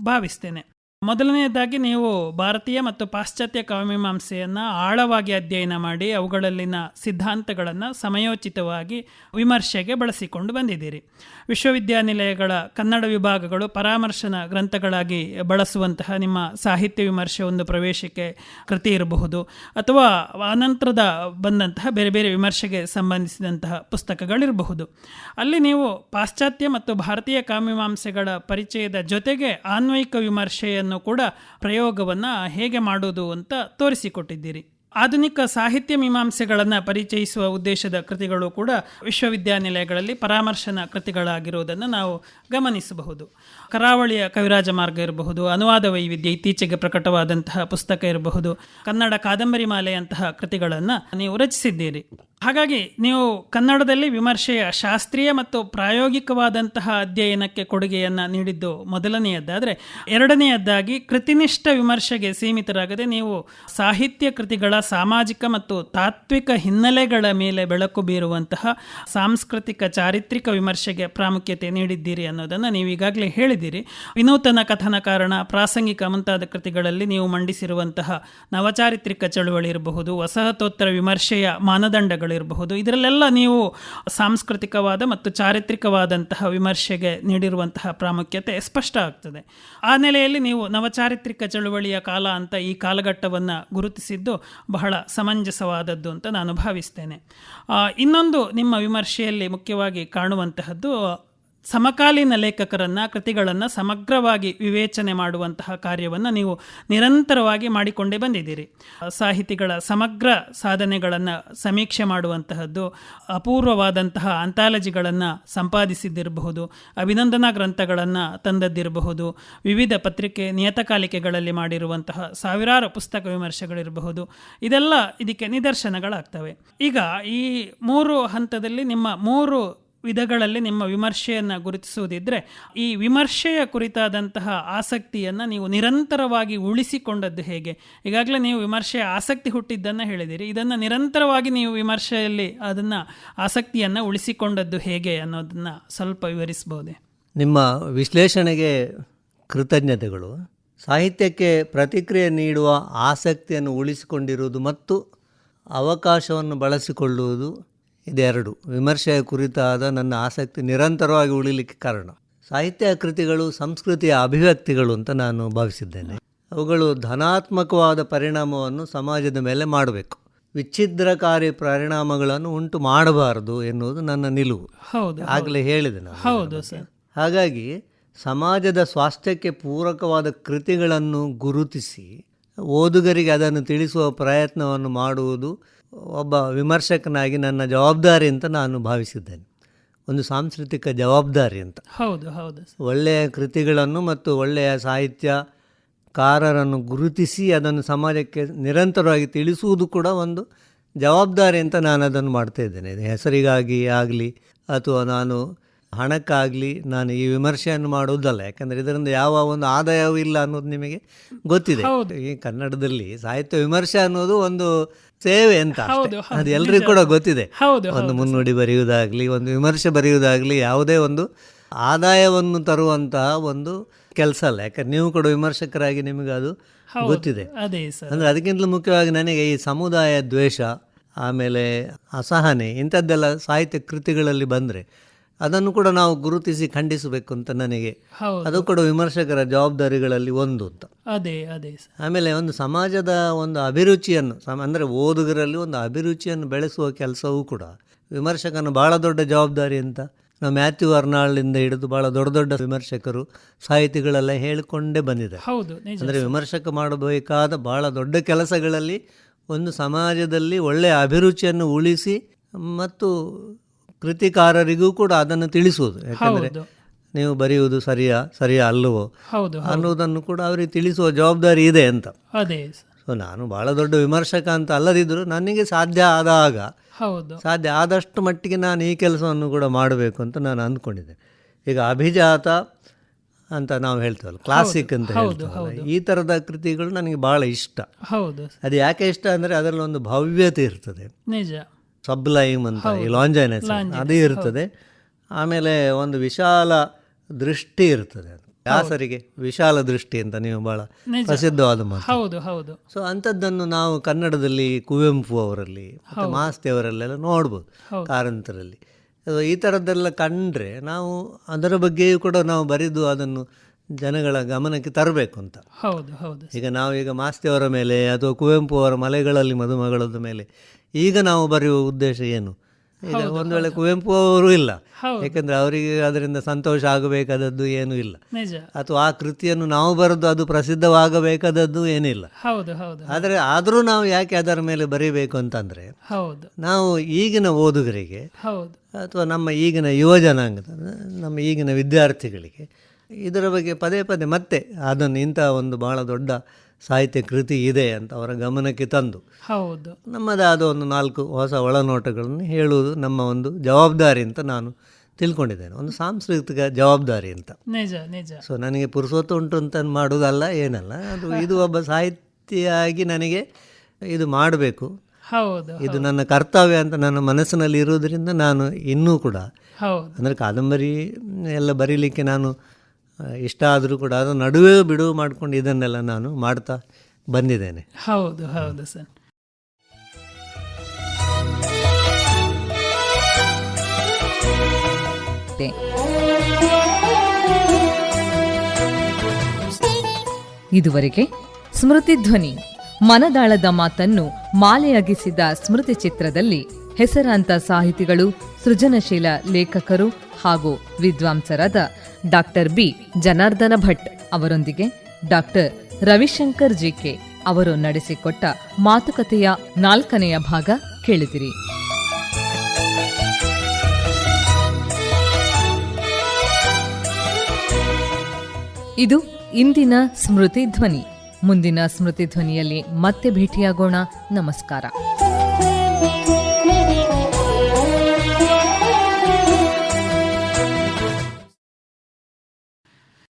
ಭಾವಿಸ್ತೇನೆ. ಮೊದಲನೆಯದಾಗಿ ನೀವು ಭಾರತೀಯ ಮತ್ತು ಪಾಶ್ಚಾತ್ಯ ಕಾವ್ಯಮೀಮಾಂಸೆಯನ್ನು ಆಳವಾಗಿ ಅಧ್ಯಯನ ಮಾಡಿ ಅವುಗಳಲ್ಲಿನ ಸಿದ್ಧಾಂತಗಳನ್ನು ಸಮಯೋಚಿತವಾಗಿ ವಿಮರ್ಶೆಗೆ ಬಳಸಿಕೊಂಡು ಬಂದಿದ್ದೀರಿ. ವಿಶ್ವವಿದ್ಯಾನಿಲಯಗಳ ಕನ್ನಡ ವಿಭಾಗಗಳು ಪರಾಮರ್ಶನ ಗ್ರಂಥಗಳಾಗಿ ಬಳಸುವಂತಹ ನಿಮ್ಮ ಸಾಹಿತ್ಯ ವಿಮರ್ಶೆ ಒಂದು ಪ್ರವೇಶಕ್ಕೆ ಕೃತಿ ಇರಬಹುದು ಅಥವಾ ಅನಂತರದ ಬಂದಂತಹ ಬೇರೆ ಬೇರೆ ವಿಮರ್ಶೆಗೆ ಸಂಬಂಧಿಸಿದಂತಹ ಪುಸ್ತಕಗಳಿರಬಹುದು. ಅಲ್ಲಿ ನೀವು ಪಾಶ್ಚಾತ್ಯ ಮತ್ತು ಭಾರತೀಯ ಕಾಮ್ಯಮಾಂಸೆಗಳ ಪರಿಚಯದ ಜೊತೆಗೆ ಆನ್ವಯಿಕ ವಿಮರ್ಶೆಯನ್ನು ಕೂಡ ಪ್ರಯೋಗವನ್ನು ಹೇಗೆ ಮಾಡೋದು ಅಂತ ತೋರಿಸಿಕೊಟ್ಟಿದ್ದೀರಿ. ಆಧುನಿಕ ಸಾಹಿತ್ಯ ಮೀಮಾಂಸೆಗಳನ್ನು ಪರಿಚಯಿಸುವ ಉದ್ದೇಶದ ಕೃತಿಗಳು ಕೂಡ ವಿಶ್ವವಿದ್ಯಾನಿಲಯಗಳಲ್ಲಿ ಪರಾಮರ್ಶನ ಕೃತಿಗಳಾಗಿರುವುದನ್ನು ನಾವು ಗಮನಿಸಬಹುದು. ಕರಾವಳಿಯ ಕವಿರಾಜ ಮಾರ್ಗ ಇರಬಹುದು, ಅನುವಾದ ವೈವಿಧ್ಯ ಇತ್ತೀಚೆಗೆ ಪ್ರಕಟವಾದಂತಹ ಪುಸ್ತಕ ಇರಬಹುದು, ಕನ್ನಡ ಕಾದಂಬರಿ ಮಾಲೆಯಂತಹ ಕೃತಿಗಳನ್ನು ನೀವು ರಚಿಸಿದ್ದೀರಿ. ಹಾಗಾಗಿ ನೀವು ಕನ್ನಡದಲ್ಲಿ ವಿಮರ್ಶೆಯ ಶಾಸ್ತ್ರೀಯ ಮತ್ತು ಪ್ರಾಯೋಗಿಕವಾದಂತಹ ಅಧ್ಯಯನಕ್ಕೆ ಕೊಡುಗೆಯನ್ನು ನೀಡಿದ್ದು ಮೊದಲನೆಯದ್ದಾದರೆ, ಎರಡನೆಯದ್ದಾಗಿ ಕೃತಿನಿಷ್ಠ ವಿಮರ್ಶೆಗೆ ಸೀಮಿತರಾಗದೆ ನೀವು ಸಾಹಿತ್ಯ ಕೃತಿಗಳ ಸಾಮಾಜಿಕ ಮತ್ತು ತಾತ್ವಿಕ ಹಿನ್ನೆಲೆಗಳ ಮೇಲೆ ಬೆಳಕು ಬೀರುವಂತಹ ಸಾಂಸ್ಕೃತಿಕ ಚಾರಿತ್ರಿಕ ವಿಮರ್ಶೆಗೆ ಪ್ರಾಮುಖ್ಯತೆ ನೀಡಿದ್ದೀರಿ ಅನ್ನೋದನ್ನು ನೀವು ಈಗಾಗಲೇ ಹೇಳಿದ್ದೀರಿ. ವಿನೂತನ ಕಥನ ಕಾರಣ, ಪ್ರಾಸಂಗಿಕ ಮುಂತಾದ ಕೃತಿಗಳಲ್ಲಿ ನೀವು ಮಂಡಿಸಿರುವಂತಹ ನವಚಾರಿತ್ರಿಕ ಚಳುವಳಿ ಇರಬಹುದು, ವಸಾಹತೋತ್ತರ ವಿಮರ್ಶೆಯ ಮಾನದಂಡಗಳಿರಬಹುದು ಇದರಲ್ಲೆಲ್ಲ ನೀವು ಸಾಂಸ್ಕೃತಿಕವಾದ ಮತ್ತು ಚಾರಿತ್ರಿಕವಾದಂತಹ ವಿಮರ್ಶೆಗೆ ನೀಡಿರುವಂತಹ ಪ್ರಾಮುಖ್ಯತೆ ಸ್ಪಷ್ಟ ಆಗ್ತದೆ. ಆ ನೆಲೆಯಲ್ಲಿ ನೀವು ನವಚಾರಿತ್ರಿಕ ಚಳುವಳಿಯ ಕಾಲ ಅಂತ ಈ ಕಾಲಘಟ್ಟವನ್ನು ಗುರುತಿಸಿದ್ದು ಬಹಳ ಸಮಂಜಸವಾದದ್ದು ಅಂತ ನಾನು ಭಾವಿಸ್ತೇನೆ. ಇನ್ನೊಂದು ನಿಮ್ಮ ವಿಮರ್ಶೆಯಲ್ಲಿ ಮುಖ್ಯವಾಗಿ ಕಾಣುವಂತಹದ್ದು ಸಮಕಾಲೀನ ಲೇಖಕರನ್ನು, ಕೃತಿಗಳನ್ನು ಸಮಗ್ರವಾಗಿ ವಿವೇಚನೆ ಮಾಡುವಂತಹ ಕಾರ್ಯವನ್ನು ನೀವು ನಿರಂತರವಾಗಿ ಮಾಡಿಕೊಂಡೇ ಬಂದಿದ್ದೀರಿ. ಸಾಹಿತಿಗಳ ಸಮಗ್ರ ಸಾಧನೆಗಳನ್ನು ಸಮೀಕ್ಷೆ ಮಾಡುವಂತಹದ್ದು, ಅಪೂರ್ವವಾದಂತಹ ಅಂತಾಲಜಿಗಳನ್ನು ಸಂಪಾದಿಸಿದ್ದಿರಬಹುದು, ಅಭಿನಂದನಾ ಗ್ರಂಥಗಳನ್ನು ತಂದದ್ದಿರಬಹುದು, ವಿವಿಧ ಪತ್ರಿಕೆ ನಿಯತಕಾಲಿಕೆಗಳಲ್ಲಿ ಮಾಡಿರುವಂತಹ ಸಾವಿರಾರು ಪುಸ್ತಕ ವಿಮರ್ಶೆಗಳಿರಬಹುದು. ಇದೆಲ್ಲ ಇದಕ್ಕೆ ನಿದರ್ಶನಗಳಾಗ್ತವೆ. ಈಗ ಈ ಮೂರು ಹಂತದಲ್ಲಿ ನಿಮ್ಮ ಮೂರು ವಿಧಗಳಲ್ಲಿ ನಿಮ್ಮ ವಿಮರ್ಶೆಯನ್ನು ಗುರುತಿಸುವುದಿದ್ರೆ, ಈ ವಿಮರ್ಶೆಯ ಕುರಿತಾದಂತಹ ಆಸಕ್ತಿಯನ್ನು ನೀವು ನಿರಂತರವಾಗಿ ಉಳಿಸಿಕೊಂಡದ್ದು ಹೇಗೆ? ಈಗಾಗಲೇ ನೀವು ವಿಮರ್ಶೆಯ ಆಸಕ್ತಿ ಹುಟ್ಟಿದ್ದನ್ನು ಹೇಳಿದಿರಿ. ಇದನ್ನು ನಿರಂತರವಾಗಿ ನೀವು ವಿಮರ್ಶೆಯಲ್ಲಿ ಅದನ್ನು ಆಸಕ್ತಿಯನ್ನು ಉಳಿಸಿಕೊಂಡದ್ದು ಹೇಗೆ ಅನ್ನೋದನ್ನು ಸ್ವಲ್ಪ ವಿವರಿಸ್ಬೋದೆ ನಿಮ್ಮ ವಿಶ್ಲೇಷಣೆಗೆ ಕೃತಜ್ಞತೆಗಳು. ಸಾಹಿತ್ಯಕ್ಕೆ ಪ್ರತಿಕ್ರಿಯೆ ನೀಡುವ ಆಸಕ್ತಿಯನ್ನು ಉಳಿಸಿಕೊಂಡಿರುವುದು ಮತ್ತು ಅವಕಾಶವನ್ನು ಬಳಸಿಕೊಳ್ಳುವುದು ಇದೆರಡು. ವಿಮರ್ಶೆಯ ಕುರಿತಾದ ನನ್ನ ಆಸಕ್ತಿ ನಿರಂತರವಾಗಿ ಉಳಿಲಿಕ್ಕೆ ಕಾರಣ. ಸಾಹಿತ್ಯ ಕೃತಿಗಳು ಸಂಸ್ಕೃತಿಯ ಅಭಿವ್ಯಕ್ತಿಗಳು ಅಂತ ನಾನು ಭಾವಿಸಿದ್ದೇನೆ. ಅವುಗಳು ಧನಾತ್ಮಕವಾದ ಪರಿಣಾಮವನ್ನು ಸಮಾಜದ ಮೇಲೆ ಮಾಡಬೇಕು. ವಿಚ್ಛಿದ್ರಕಾರಿ ಪರಿಣಾಮಗಳನ್ನು ಉಂಟು ಮಾಡಬಾರದು ಎನ್ನುವುದು ನನ್ನ ನಿಲುವು. ಹೌದು ಆಗಲೇ ಹೇಳಿದೆ ನಾನು ಹೌದು ಸರ್. ಹಾಗಾಗಿ ಸಮಾಜದ ಸ್ವಾಸ್ಥ್ಯಕ್ಕೆ ಪೂರಕವಾದ ಕೃತಿಗಳನ್ನು ಗುರುತಿಸಿ ಓದುಗರಿಗೆ ಅದನ್ನು ತಿಳಿಸುವ ಪ್ರಯತ್ನವನ್ನು ಮಾಡುವುದು ಒಬ್ಬ ವಿಮರ್ಶಕನಾಗಿ ನನ್ನ ಜವಾಬ್ದಾರಿ ಅಂತ ನಾನು ಭಾವಿಸಿದ್ದೇನೆ. ಒಂದು ಸಾಂಸ್ಕೃತಿಕ ಜವಾಬ್ದಾರಿ ಅಂತ. ಹೌದು ಹೌದು. ಒಳ್ಳೆಯ ಕೃತಿಗಳನ್ನು ಮತ್ತು ಒಳ್ಳೆಯ ಸಾಹಿತ್ಯಕಾರರನ್ನು ಗುರುತಿಸಿ ಅದನ್ನು ಸಮಾಜಕ್ಕೆ ನಿರಂತರವಾಗಿ ತಿಳಿಸುವುದು ಕೂಡ ಒಂದು ಜವಾಬ್ದಾರಿ ಅಂತ ನಾನು ಅದನ್ನು ಮಾಡ್ತಾ ಇದ್ದೇನೆ. ಹೆಸರಿಗಾಗಿ ಆಗಲಿ ಅಥವಾ ನಾನು ಹಣಕ್ಕಾಗಲಿ ನಾನು ಈ ವಿಮರ್ಶೆಯನ್ನು ಮಾಡುವುದಲ್ಲ. ಯಾಕಂದರೆ ಇದರಿಂದ ಯಾವ ಒಂದು ಆದಾಯವೂ ಇಲ್ಲ ಅನ್ನೋದು ನಿಮಗೆ ಗೊತ್ತಿದೆ. ಈ ಕನ್ನಡದಲ್ಲಿ ಸಾಹಿತ್ಯ ವಿಮರ್ಶೆ ಅನ್ನೋದು ಒಂದು ಸೇವೆ ಅಂತ ಅದು ಎಲ್ರಿಗೂ ಕೂಡ ಗೊತ್ತಿದೆ. ಒಂದು ಮುನ್ನುಡಿ ಬರೆಯುವುದಾಗಲಿ ಒಂದು ವಿಮರ್ಶೆ ಬರೆಯುವುದಾಗಲಿ ಯಾವುದೇ ಒಂದು ಆದಾಯವನ್ನು ತರುವಂತಹ ಒಂದು ಕೆಲಸ ಅಲ್ಲ. ಯಾಕಂದ್ರೆ ನೀವು ಕೂಡ ವಿಮರ್ಶಕರಾಗಿ ನಿಮಗೆ ಅದು ಗೊತ್ತಿದೆ. ಅಂದರೆ ಅದಕ್ಕಿಂತಲೂ ಮುಖ್ಯವಾಗಿ ನನಗೆ ಈ ಸಮುದಾಯ ದ್ವೇಷ ಆಮೇಲೆ ಅಸಹನೆ ಇಂಥದ್ದೆಲ್ಲ ಸಾಹಿತ್ಯ ಕೃತಿಗಳಲ್ಲಿ ಬಂದರೆ ಅದನ್ನು ಕೂಡ ನಾವು ಗುರುತಿಸಿ ಖಂಡಿಸಬೇಕು ಅಂತ ನನಗೆ. ಅದು ಕೂಡ ವಿಮರ್ಶಕರ ಜವಾಬ್ದಾರಿಗಳಲ್ಲಿ ಒಂದು ಅಂತ. ಅದೇ ಅದೇ ಆಮೇಲೆ ಒಂದು ಸಮಾಜದ ಒಂದು ಅಭಿರುಚಿಯನ್ನು ಅಂದರೆ ಓದುಗರಲ್ಲಿ ಒಂದು ಅಭಿರುಚಿಯನ್ನು ಬೆಳೆಸುವ ಕೆಲಸವೂ ಕೂಡ ವಿಮರ್ಶಕನ ಭಾಳ ದೊಡ್ಡ ಜವಾಬ್ದಾರಿ ಅಂತ. ನಾವು ಮ್ಯಾಥ್ಯೂ ಅರ್ನಾಳ್ನಿಂದ ಹಿಡಿದು ಭಾಳ ದೊಡ್ಡ ದೊಡ್ಡ ವಿಮರ್ಶಕರು ಸಾಹಿತಿಗಳೆಲ್ಲ ಹೇಳಿಕೊಂಡೇ ಬಂದಿದ್ದಾರೆ. ಹೌದು ಅಂದರೆ ವಿಮರ್ಶಕ ಮಾಡಬೇಕಾದ ಭಾಳ ದೊಡ್ಡ ಕೆಲಸಗಳಲ್ಲಿ ಒಂದು ಸಮಾಜದಲ್ಲಿ ಒಳ್ಳೆಯ ಅಭಿರುಚಿಯನ್ನು ಉಳಿಸಿ ಮತ್ತು ಕೃತಿಕಾರರಿಗೂ ಕೂಡ ಅದನ್ನು ತಿಳಿಸುವುದು. ಯಾಕಂದರೆ ನೀವು ಬರೆಯುವುದು ಸರಿಯಾ ಸರಿಯಾ ಅಲ್ಲವೋ? ಹೌದು ಅನ್ನೋದನ್ನು ಕೂಡ ಅವರಿಗೆ ತಿಳಿಸುವ ಜವಾಬ್ದಾರಿ ಇದೆ ಅಂತ. ಅದೇ. ಸೊ ನಾನು ಭಾಳ ದೊಡ್ಡ ವಿಮರ್ಶಕ ಅಂತ ಅಲ್ಲದಿದ್ದರೂ ನನಗೆ ಸಾಧ್ಯ ಆದಾಗ ಹೌದು. ಸಾಧ್ಯ ಆದಷ್ಟು ಮಟ್ಟಿಗೆ ನಾನು ಈ ಕೆಲಸವನ್ನು ಕೂಡ ಮಾಡಬೇಕು ಅಂತ ನಾನು ಅಂದ್ಕೊಂಡಿದ್ದೆ ಈಗ ಅಭಿಜಾತ ಅಂತ ನಾವು ಹೇಳ್ತೇವಲ್ಲ ಕ್ಲಾಸಿಕ್ ಅಂತ ಹೇಳ್ತೇವಲ್ಲ ಈ ಥರದ ಕೃತಿಗಳು ನನಗೆ ಭಾಳ ಇಷ್ಟ. ಹೌದು. ಅದು ಯಾಕೆ ಇಷ್ಟ ಅಂದರೆ ಅದರಲ್ಲಿ ಒಂದು ಭವ್ಯತೆ ಇರ್ತದೆ. ನಿಜ. ಸಬ್ಲೈಮ್ ಅಂತ ಈ ಲಾಂಜೈನಸ್ ಅದು ಇರ್ತದೆ. ಆಮೇಲೆ ಒಂದು ವಿಶಾಲ ದೃಷ್ಟಿ ಇರ್ತದೆ ಅದು. ವ್ಯಾಸರಿಗೆ ವಿಶಾಲ ದೃಷ್ಟಿ ಅಂತ ನೀವು ಬಹಳ ಪ್ರಸಿದ್ಧವಾದ ಮಾತು. ಹೌದು ಹೌದು. ಸೊ ಅಂಥದ್ದನ್ನು ನಾವು ಕನ್ನಡದಲ್ಲಿ ಕುವೆಂಪು ಅವರಲ್ಲಿ ಮಾಸ್ತಿ ಅವರಲ್ಲೆಲ್ಲ ನೋಡ್ಬೋದು ಕಾರಂತರಲ್ಲಿ. ಈ ಥರದ್ದೆಲ್ಲ ಕಂಡ್ರೆ ನಾವು ಅದರ ಬಗ್ಗೆಯೂ ಕೂಡ ನಾವು ಬರೆದು ಅದನ್ನು ಜನಗಳ ಗಮನಕ್ಕೆ ತರಬೇಕು ಅಂತ. ಹೌದು ಹೌದು. ಈಗ ನಾವು ಈಗ ಮಾಸ್ತಿ ಅವರ ಮೇಲೆ ಅಥವಾ ಕುವೆಂಪು ಅವರ ಮಲೆಗಳಲ್ಲಿ ಮದುಮಗಳದ ಮೇಲೆ ಈಗ ನಾವು ಬರೆಯುವ ಉದ್ದೇಶ ಏನು? ಇಲ್ಲ ಒಂದು ವೇಳೆ ಕುವೆಂಪು ಅವರು ಇಲ್ಲ. ಯಾಕಂದ್ರೆ ಅವರಿಗೆ ಅದರಿಂದ ಸಂತೋಷ ಆಗಬೇಕಾದದ್ದು ಏನೂ ಇಲ್ಲ. ಅಥವಾ ಆ ಕೃತಿಯನ್ನು ನಾವು ಬರೆದು ಅದು ಪ್ರಸಿದ್ಧವಾಗಬೇಕಾದದ್ದು ಏನಿಲ್ಲ. ಆದರೆ ಆದರೂ ನಾವು ಯಾಕೆ ಅದರ ಮೇಲೆ ಬರೀಬೇಕು ಅಂತಂದ್ರೆ ಹೌದು. ನಾವು ಈಗಿನ ಓದುಗರಿಗೆ ಅಥವಾ ನಮ್ಮ ಈಗಿನ ಯುವ ಜನಾಂಗದ ನಮ್ಮ ಈಗಿನ ವಿದ್ಯಾರ್ಥಿಗಳಿಗೆ ಇದರ ಬಗ್ಗೆ ಪದೇ ಪದೇ ಮತ್ತೆ ಅದನ್ನು ಇಂಥ ಒಂದು ಬಹಳ ದೊಡ್ಡ ಸಾಹಿತ್ಯ ಕೃತಿ ಇದೆ ಅಂತ ಅವರ ಗಮನಕ್ಕೆ ತಂದು. ಹೌದು. ನಮ್ಮದಾದ ಒಂದು ನಾಲ್ಕು ಹೊಸ ಒಳನೋಟಗಳನ್ನು ಹೇಳುವುದು ನಮ್ಮ ಒಂದು ಜವಾಬ್ದಾರಿ ಅಂತ ನಾನು ತಿಳ್ಕೊಂಡಿದ್ದೇನೆ. ಒಂದು ಸಾಂಸ್ಕೃತಿಕ ಜವಾಬ್ದಾರಿ ಅಂತ. ನಿಜ ನಿಜ. ಸೊ ನನಗೆ ಪುರುಸೊತ್ತು ಉಂಟು ಅಂತ ಮಾಡೋದಲ್ಲ ಏನಲ್ಲ. ಅದು ಇದು ಒಬ್ಬ ಸಾಹಿತ್ಯಿಯಾಗಿ ನನಗೆ ಇದು ಮಾಡಬೇಕು. ಹೌದು ಇದು ನನ್ನ ಕರ್ತವ್ಯ ಅಂತ ನನ್ನ ಮನಸ್ಸಿನಲ್ಲಿ ಇರುವುದರಿಂದ ನಾನು ಇನ್ನೂ ಕೂಡ ಅಂದರೆ ಕಾದಂಬರಿ ಎಲ್ಲ ಬರೀಲಿಕ್ಕೆ ನಾನು ಇಷ್ಟ ಆದರೂ ಕೂಡ ಅದು ನಡುವೆ ಬಿಡುವು ಮಾಡಿಕೊಂಡು ಇದನ್ನೆಲ್ಲ ನಾನು ಮಾಡ್ತಾ ಬಂದಿದ್ದೇನೆ. ಹೌದು ಹೌದು ಸರ್. ಇದುವರೆಗೆ ಸ್ಮೃತಿ ಧ್ವನಿ ಮನದಾಳದ ಮಾತನ್ನು ಮಾಲೆಯಾಗಿಸಿದ ಸ್ಮೃತಿ ಚಿತ್ರದಲ್ಲಿ ಹೆಸರಾಂತ ಸಾಹಿತಿಗಳು ಸೃಜನಶೀಲ ಲೇಖಕರು ಹಾಗೂ ವಿದ್ವಾಂಸರಾದ ಡಾಕ್ಟರ್ ಬಿ. ಜನಾರ್ದನ ಭಟ್ ಅವರೊಂದಿಗೆ ಡಾಕ್ಟರ್ ರವಿಶಂಕರ್ ಜಿಕೆ ಅವರು ನಡೆಸಿಕೊಟ್ಟ ಮಾತುಕತೆಯ ನಾಲ್ಕನೆಯ ಭಾಗ ಕೇಳಿದಿರಿ. ಇದು ಇಂದಿನ ಸ್ಮೃತಿ ಧ್ವನಿ. ಮುಂದಿನ ಸ್ಮೃತಿ ಧ್ವನಿಯಲ್ಲಿ ಮತ್ತೆ ಭೇಟಿಯಾಗೋಣ. ನಮಸ್ಕಾರ.